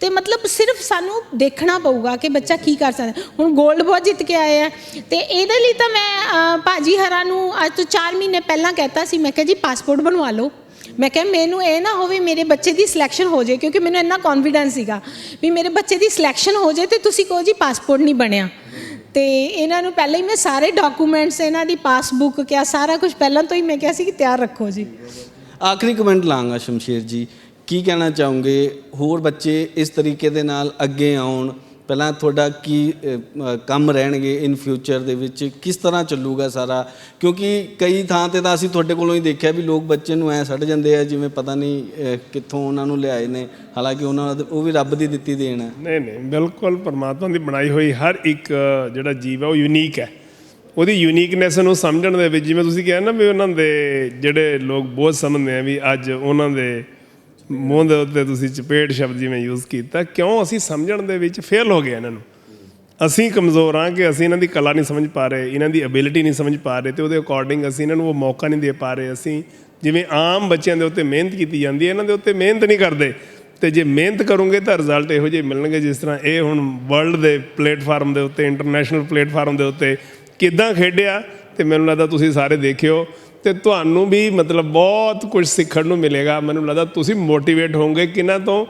ਤੇ ਮਤਲਬ ਸਿਰਫ ਸਾਨੂੰ ਦੇਖਣਾ ਪਊਗਾ ਕਿ ਬੱਚਾ ਕੀ ਕਰ ਸਕਦਾ ਹੁਣ 골ਡ ਬਹੁਤ ਜਿੱਤ ਕੇ ਆਏ ਆ। ਤੇ ਇਹਦੇ ਲਈ ਤਾਂ ਮੈਂ ਅ, ਭਾਜੀ ਹਰਾਂ ਨੂੰ ਅੱਜ ਤੋਂ 4 ਮਹੀਨੇ ਪਹਿਲਾਂ ਕਹਿਤਾ ਸੀ ਮੈਂ ਕਿਹਾ ਜੀ ਪਾਸਪੋਰਟ ਬਣਵਾ ਲਓ। ਮੈਂ ਕਿਹਾ ਮੈਨੂੰ ਇਹ ਨਾ ਹੋਵੇ ਮੇਰੇ ਬੱਚੇ ਦੀ ਸਿਲੈਕਸ਼ਨ ਹੋ ਜਾਏ ਕਿਉਂਕਿ ਮੈਨੂੰ ਇੰਨਾ ਕੌਨਫੀਡੈਂਸ ਸੀਗਾ ਵੀ ਮੇਰੇ ਬੱਚੇ ਦੀ ਸਿਲੈਕਸ਼ਨ ਹੋ ਜਾਏ ਤੇ ਤੁਸੀਂ ਕਹੋ ਜੀ ਪਾਸਪੋਰਟ ਨਹੀਂ ਬਣਿਆ। ਤੇ ਇਹਨਾਂ ਨੂੰ ਪਹਿਲਾਂ ਹੀ ਮੈਂ ਸਾਰੇ ਡਾਕੂਮੈਂਟਸ ਇਹਨਾਂ ਦੀ ਪਾਸਬੁੱਕ ਕਿਆ ਸਾਰਾ ਕੁਝ ਪਹਿਲਾਂ ਤੋਂ ਹੀ ਮੈਂ ਕਿਹਾ ਸੀ ਕਿ ਤਿਆਰ ਰੱਖੋ ਜੀ। ਆਖਰੀ ਕਮੈਂਟ ਲਾਂਗਾ ਸ਼ਮਸ਼ੀਰ ਜੀ, ਕੀ ਕਹਿਣਾ ਚਾਹੋਗੇ? ਹੋਰ ਬੱਚੇ ਇਸ ਤਰੀਕੇ ਦੇ ਨਾਲ ਅੱਗੇ ਆਉਣ ਪਹਿਲਾਂ ਤੁਹਾਡਾ ਕੀ ਕੰਮ ਰਹਿਣਗੇ ਇਨ ਫਿਊਚਰ ਦੇ ਵਿੱਚ? ਕਿਸ ਤਰ੍ਹਾਂ ਚੱਲੂਗਾ ਸਾਰਾ? ਕਿਉਂਕਿ ਕਈ ਥਾਂ ਤੇ ਤਾਂ ਅਸੀਂ ਤੁਹਾਡੇ ਕੋਲੋਂ ਹੀ ਦੇਖਿਆ ਵੀ ਲੋਕ ਬੱਚੇ ਨੂੰ ਐ ਛੱਡ ਜਾਂਦੇ ਆ, ਜਿਵੇਂ ਪਤਾ ਨਹੀਂ ਕਿੱਥੋਂ ਉਹਨਾਂ ਨੂੰ ਲਿਆਏ ਨੇ। ਹਾਲਾਂਕਿ ਉਹਨਾਂ ਉਹ ਵੀ ਰੱਬ ਦੀ ਦਿੱਤੀ ਦੇਣ ਹੈ। ਨਹੀਂ ਨਹੀਂ, ਬਿਲਕੁਲ ਪਰਮਾਤਮਾ ਦੀ ਬਣਾਈ ਹੋਈ ਹਰ ਇੱਕ ਜਿਹੜਾ ਜੀਵ ਹੈ, ਉਹ ਯੂਨੀਕ ਹੈ। ਉਹਦੀ ਯੂਨੀਕਨੈਸ ਨੂੰ ਸਮਝਣ ਦੇ ਵਿੱਚ, ਜਿਵੇਂ ਤੁਸੀਂ ਕਿਹਾ ਨਾ ਵੀ ਉਹਨਾਂ ਦੇ ਜਿਹੜੇ ਲੋਕ ਬਹੁਤ ਸਮਝਦੇ ਆ ਵੀ ਅੱਜ ਉਹਨਾਂ ਦੇ ਮੂੰਹ ਦੇ ਉੱਤੇ ਤੁਸੀਂ ਚਪੇਟ ਸ਼ਬਦ ਜਿਵੇਂ ਯੂਜ਼ ਕੀਤਾ, ਕਿਉਂ ਅਸੀਂ ਸਮਝਣ ਦੇ ਵਿੱਚ ਫੇਲ ਹੋ ਗਏ ਇਹਨਾਂ ਨੂੰ? ਅਸੀਂ ਕਮਜ਼ੋਰ ਹਾਂ ਕਿ ਅਸੀਂ ਇਹਨਾਂ ਦੀ ਕਲਾ ਨਹੀਂ ਸਮਝ ਪਾ ਰਹੇ, ਇਹਨਾਂ ਦੀ ਐਬਿਲਿਟੀ ਨਹੀਂ ਸਮਝ ਪਾ ਰਹੇ ਤੇ ਉਹਦੇ ਅਕੋਰਡਿੰਗ ਅਸੀਂ ਇਹਨਾਂ ਨੂੰ ਉਹ ਮੌਕਾ ਨਹੀਂ ਦੇ ਪਾ ਰਹੇ। ਅਸੀਂ ਜਿਵੇਂ ਆਮ ਬੱਚਿਆਂ ਦੇ ਉੱਤੇ ਮਿਹਨਤ ਕੀਤੀ ਜਾਂਦੀ ਹੈ, ਇਹਨਾਂ ਦੇ ਉੱਤੇ ਮਿਹਨਤ ਨਹੀਂ ਕਰਦੇ। ਤੇ ਜੇ ਮਿਹਨਤ ਕਰੋਗੇ ਤਾਂ ਰਿਜ਼ਲਟ ਇਹੋ ਜਿਹੇ ਮਿਲਣਗੇ ਜਿਸ ਤਰ੍ਹਾਂ ਇਹ ਹੁਣ ਵਰਲਡ ਦੇ ਪਲੇਟਫਾਰਮ ਦੇ ਉੱਤੇ ਇੰਟਰਨੈਸ਼ਨਲ ਪਲੇਟਫਾਰਮ ਦੇ ਉੱਤੇ ਕਿੱਦਾਂ ਖੇਡਿਆ ਤੇ ਮੈਨੂੰ ਲੱਗਦਾ ਤੁਸੀਂ ਸਾਰੇ ਦੇਖਿਓ। ਤੇ ਤੁਹਾਨੂੰ ਵੀ ਮਤਲਬ ਬਹੁਤ ਕੁਝ ਸਿੱਖਣ ਨੂੰ ਮਿਲੇਗਾ। ਮੈਨੂੰ ਲੱਗਦਾ ਤੁਸੀਂ ਮੋਟੀਵੇਟ ਹੋਵੋਗੇ ਕਿਹਨਾਂ ਤੋਂ?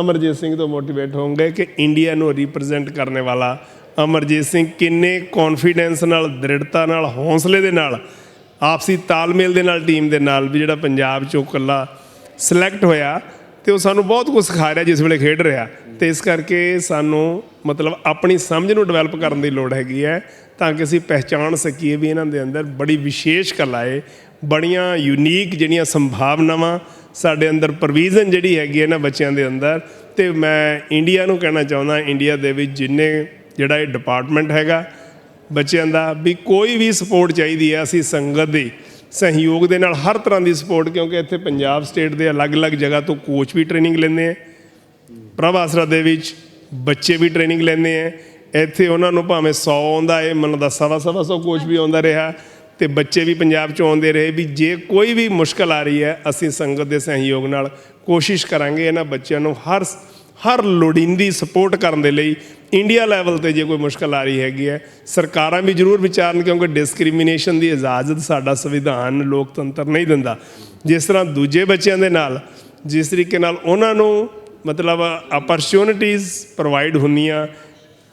ਅਮਰਜੀਤ ਸਿੰਘ ਤੋਂ ਮੋਟੀਵੇਟ ਹੋਵੋਗੇ ਕਿ ਇੰਡੀਆ ਨੂੰ ਰਿਪਰੈਜ਼ੈਂਟ ਕਰਨੇ ਵਾਲਾ। ਅਮਰਜੀਤ ਸਿੰਘ, ਕਿੰਨੇ ਕੌਨਫੀਡੈਂਸ ਨਾਲ, ਦ੍ਰਿੜਤਾ ਨਾਲ, ਹੌਸਲੇ ਦੇ ਨਾਲ, ਆਪਸੀ ਤਾਲਮੇਲ ਦੇ ਨਾਲ ਟੀਮ ਦੇ ਨਾਲ ਵੀ ਜਿਹੜਾ ਪੰਜਾਬ ਚੋਂ ਇਕੱਲਾ ਸਿਲੈਕਟ ਹੋਇਆ ਤੇ ਉਹ ਸਾਨੂੰ ਬਹੁਤ ਕੁਝ ਸਿਖਾ ਰਿਹਾ ਜਿਸ ਵੇਲੇ ਖੇਡ ਰਿਹਾ। ਤੇ ਇਸ ਕਰਕੇ ਸਾਨੂੰ ਮਤਲਬ ਆਪਣੀ ਸਮਝ ਨੂੰ ਡਿਵੈਲਪ ਕਰਨ ਦੀ ਲੋੜ ਹੈਗੀ ਹੈ। ਤਾਂ ਕਿ ਅਸੀਂ ਪਹਿਚਾਣ ਸਕੀਏ ਵੀ ਇਹਨਾਂ ਦੇ ਅੰਦਰ ਬੜੀ ਵਿਸ਼ੇਸ਼ ਕਲਾ ਹੈ ਬੜੀਆਂ ਯੂਨੀਕ ਜਿਹੜੀਆਂ ਸੰਭਾਵਨਾਵਾਂ ਸਾਡੇ ਅੰਦਰ ਪ੍ਰੋਵੀਜ਼ਨ ਜਿਹੜੀ ਹੈਗੀ ਹੈ ਨਾ ਬੱਚਿਆਂ ਦੇ ਅੰਦਰ। ਤੇ ਮੈਂ ਇੰਡੀਆ ਨੂੰ ਕਹਿਣਾ ਚਾਹੁੰਦਾ ਇੰਡੀਆ ਦੇ ਵਿੱਚ ਜਿੰਨੇ ਜਿਹੜਾ ਇਹ ਡਿਪਾਰਟਮੈਂਟ ਹੈਗਾ ਬੱਚਿਆਂ ਦਾ, ਵੀ ਕੋਈ ਵੀ ਸਪੋਰਟ ਚਾਹੀਦੀ ਹੈ ਅਸੀਂ ਸੰਗਤ ਦੀ ਸਹਿਯੋਗ ਦੇ ਨਾਲ ਹਰ ਤਰ੍ਹਾਂ ਦੀ ਸਪੋਰਟ ਕਿਉਂਕਿ ਇੱਥੇ ਪੰਜਾਬ ਸਟੇਟ ਦੇ ਅਲੱਗ-ਅਲੱਗ ਜਗ੍ਹਾ ਤੋਂ ਕੋਚ ਵੀ ਟ੍ਰੇਨਿੰਗ ਲੈਂਦੇ ਆ ਪ੍ਰਭ ਆਸਰਾ ਦੇ ਵਿੱਚ ਬੱਚੇ ਵੀ ਟ੍ਰੇਨਿੰਗ ਲੈਂਦੇ ਆ ਇੱਥੇ ਉਹਨਾਂ ਨੂੰ ਭਾਵੇਂ 100 ਆਉਂਦਾ ਏ ਮੈਨੂੰ ਦਾ ਸਵਾ ਸਵਾ ਸੌ ਕੋਚ ਵੀ ਆਉਂਦਾ ਰਿਹਾ ਤੇ ਬੱਚੇ ਵੀ ਪੰਜਾਬ ਚੋਂ ਆਉਂਦੇ ਰਹੇ ਵੀ ਜੇ ਕੋਈ ਵੀ ਮੁਸ਼ਕਲ ਆ ਰਹੀ ਹੈ, ਅਸੀਂ ਸੰਗਤ ਦੇ ਸਹਿਯੋਗ ਨਾਲ ਕੋਸ਼ਿਸ਼ ਕਰਾਂਗੇ ਇਹਨਾਂ ਬੱਚਿਆਂ ਨੂੰ ਹਰ ਹਰ ਲੋੜੀਂਦੀ ਸਪੋਰਟ ਕਰਨ ਦੇ ਲਈ ਇੰਡੀਆ ਲੈਵਲ ਤੇ ਜੇ ਕੋਈ ਮੁਸ਼ਕਲ ਆ ਰਹੀ ਹੈਗੀ ਹੈ, ਸਰਕਾਰਾਂ ਵੀ ਜ਼ਰੂਰ ਵਿਚਾਰਨ ਕਿਉਂਕਿ ਡਿਸਕ੍ਰਿਮੀਨੇਸ਼ਨ ਦੀ ਇਜਾਜ਼ਤ ਸਾਡਾ ਸੰਵਿਧਾਨ ਲੋਕਤੰਤਰ ਨਹੀਂ ਦਿੰਦਾ। ਜਿਸ ਤਰ੍ਹਾਂ ਦੂਜੇ ਬੱਚਿਆਂ ਦੇ ਨਾਲ, ਜਿਸ ਤਰੀਕੇ ਨਾਲ ਉਹਨਾਂ ਨੂੰ ਮਤਲਬ ਅਪਰਚੂਨਿਟੀਜ਼ ਪ੍ਰੋਵਾਈਡ ਹੁੰਦੀਆਂ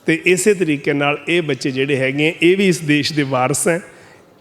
ਤੇ ਇਸੇ ਤਰੀਕੇ ਨਾਲ ਇਹ ਬੱਚੇ ਜਿਹੜੇ ਹੈਗੇ ਆ, ਇਹ ਵੀ ਇਸ ਦੇਸ਼ ਦੇ ਵਾਰਸ ਹੈ।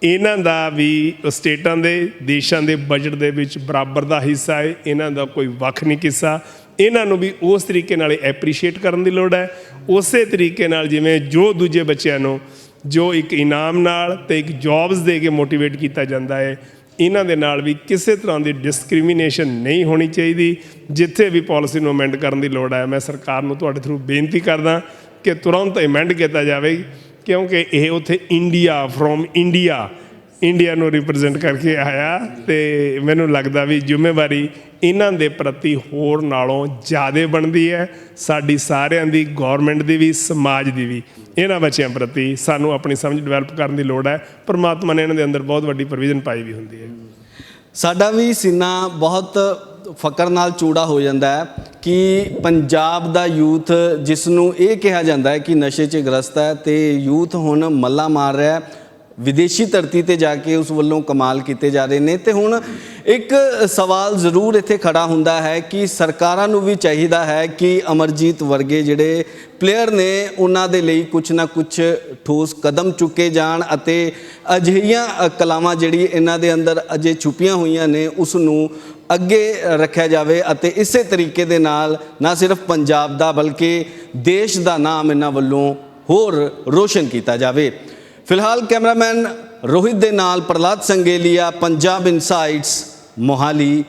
ਇਹਨਾਂ ਦਾ ਵੀ ਸਟੇਟਾਂ ਦੇ ਦੇਸ਼ਾਂ ਦੇ ਬਜਟ ਦੇ ਵਿੱਚ ਬਰਾਬਰ ਦਾ ਹਿੱਸਾ ਹੈ ਇਹਨਾਂ ਦਾ ਕੋਈ ਵੱਖ ਨਹੀਂ ਕਿੱਸਾ। ਇਹਨਾਂ ਨੂੰ ਵੀ ਉਸ ਤਰੀਕੇ ਨਾਲ ਐਪਰੀਸ਼ੀਏਟ ਕਰਨ ਦੀ ਲੋੜ ਹੈ। ਉਸੇ ਤਰੀਕੇ ਨਾਲ ਜਿਵੇਂ ਜੋ ਦੂਜੇ ਬੱਚਿਆਂ ਨੂੰ ਜੋ ਇੱਕ ਇਨਾਮ ਨਾਲ ਤੇ ਇੱਕ ਜੌਬਸ ਦੇ ਕੇ ਮੋਟੀਵੇਟ ਕੀਤਾ ਜਾਂਦਾ ਹੈ ਇਹਨਾਂ ਦੇ ਨਾਲ ਵੀ ਕਿਸੇ ਤਰ੍ਹਾਂ ਦੀ ਡਿਸਕ੍ਰਿਮੀਨੇਸ਼ਨ ਨਹੀਂ ਹੋਣੀ ਚਾਹੀਦੀ ਜਿੱਥੇ ਵੀ ਪਾਲਿਸੀ ਨੂੰ ਅਮੈਂਡ ਕਰਨ ਦੀ ਲੋੜ ਹੈ। ਮੈਂ ਸਰਕਾਰ ਨੂੰ ਤੁਹਾਡੇ ਥਰੂ ਬੇਨਤੀ ਕਰਦਾ ਕਿ ਤੁਰੰਤ ਅਮੈਂਡ ਕੀਤਾ ਜਾਵੇ, ਕਿਉਂਕਿ ਇਹ ਉੱਥੇ ਇੰਡੀਆ ਫਰੋਮ ਇੰਡੀਆ ਇੰਡੀਆ ਨੂੰ ਰਿਪਰੈਜ਼ੈਂਟ ਕਰਕੇ ਆਇਆ ਤੇ ਮੈਨੂੰ ਲੱਗਦਾ ਵੀ ਜ਼ਿੰਮੇਵਾਰੀ ਇਹਨਾਂ ਦੇ ਪ੍ਰਤੀ ਹੋਰ ਨਾਲੋਂ ਜ਼ਿਆਦਾ ਬਣਦੀ ਹੈ, ਸਾਡੀ ਸਾਰਿਆਂ ਦੀ ਗਵਰਨਮੈਂਟ ਦੀ ਵੀ, ਸਮਾਜ ਦੀ ਵੀ। ਇਹਨਾਂ ਬੱਚਿਆਂ ਪ੍ਰਤੀ ਸਾਨੂੰ ਆਪਣੀ ਸਮਝ ਡਿਵੈਲਪ ਕਰਨ ਦੀ ਲੋੜ ਹੈ। ਪਰਮਾਤਮਾ ਨੇ ਇਹਨਾਂ ਦੇ ਅੰਦਰ ਬਹੁਤ ਵੱਡੀ ਪ੍ਰੋਵੀਜ਼ਨ ਪਾਈ ਵੀ ਹੁੰਦੀ ਹੈ। ਸਾਡਾ ਵੀ ਸੀਨਾ ਬਹੁਤ ਫਕਰ ਨਾਲ ਚੂੜਾ ਹੋ ਜਾਂਦਾ ਹੈ ਕਿ ਪੰਜਾਬ ਦਾ ਯੂਥ ਜਿਸ ਨੂੰ ਇਹ ਕਿਹਾ ਜਾਂਦਾ ਹੈ ਕਿ ਨਸ਼ੇ 'ਚ ਗ੍ਰਸਤ ਹੈ ਤੇ ਯੂਥ ਹੁਣ ਮੱਲਾ ਮਾਰ ਰਿਹਾ ਹੈ। ਵਿਦੇਸ਼ੀ ਧਰਤੀ ਤੇ ਜਾ ਕੇ ਉਸ ਵੱਲੋਂ ਕਮਾਲ ਕੀਤੇ ਜਾ ਰਹੇ ਨੇ ਤੇ ਹੁਣ ਇੱਕ ਸਵਾਲ ਜ਼ਰੂਰ ਇੱਥੇ ਖੜਾ ਹੁੰਦਾ ਹੈ ਕਿ ਸਰਕਾਰਾਂ ਨੂੰ ਵੀ ਚਾਹੀਦਾ ਹੈ ਕਿ ਅਮਰਜੀਤ ਵਰਗੇ ਜਿਹੜੇ ਪਲੇਅਰ ਨੇ, ਉਹਨਾਂ ਦੇ ਲਈ ਕੁਝ ਨਾ ਕੁਝ ਠੋਸ ਕਦਮ ਚੁੱਕੇ ਜਾਣ ਅਤੇ ਅਜਿਹੀਆਂ ਕਲਾਵਾਂ ਜਿਹੜੀ ਇਹਨਾਂ ਦੇ ਅੰਦਰ ਅਜੇ ਛੁਪੀਆਂ ਹੋਈਆਂ ਨੇ, ਉਸ ਨੂੰ ਅੱਗੇ ਰੱਖਿਆ ਜਾਵੇ ਅਤੇ ਇਸੇ ਤਰੀਕੇ ਦੇ ਨਾਲ ਨਾ ਸਿਰਫ ਪੰਜਾਬ ਦਾ ਬਲਕਿ ਦੇਸ਼ ਦਾ ਨਾਮ ਇਹਨਾਂ ਵੱਲੋਂ ਹੋਰ ਰੋਸ਼ਨ ਕੀਤਾ ਜਾਵੇ। ਫਿਲਹਾਲ ਕੈਮਰਾਮੈਨ ਰੋਹਿਤ ਦੇ ਨਾਲ ਪ੍ਰਲਾਦ ਸੰਗੇਲੀਆ, ਪੰਜਾਬ ਇਨਸਾਈਟਸ ਮੋਹਾਲੀ।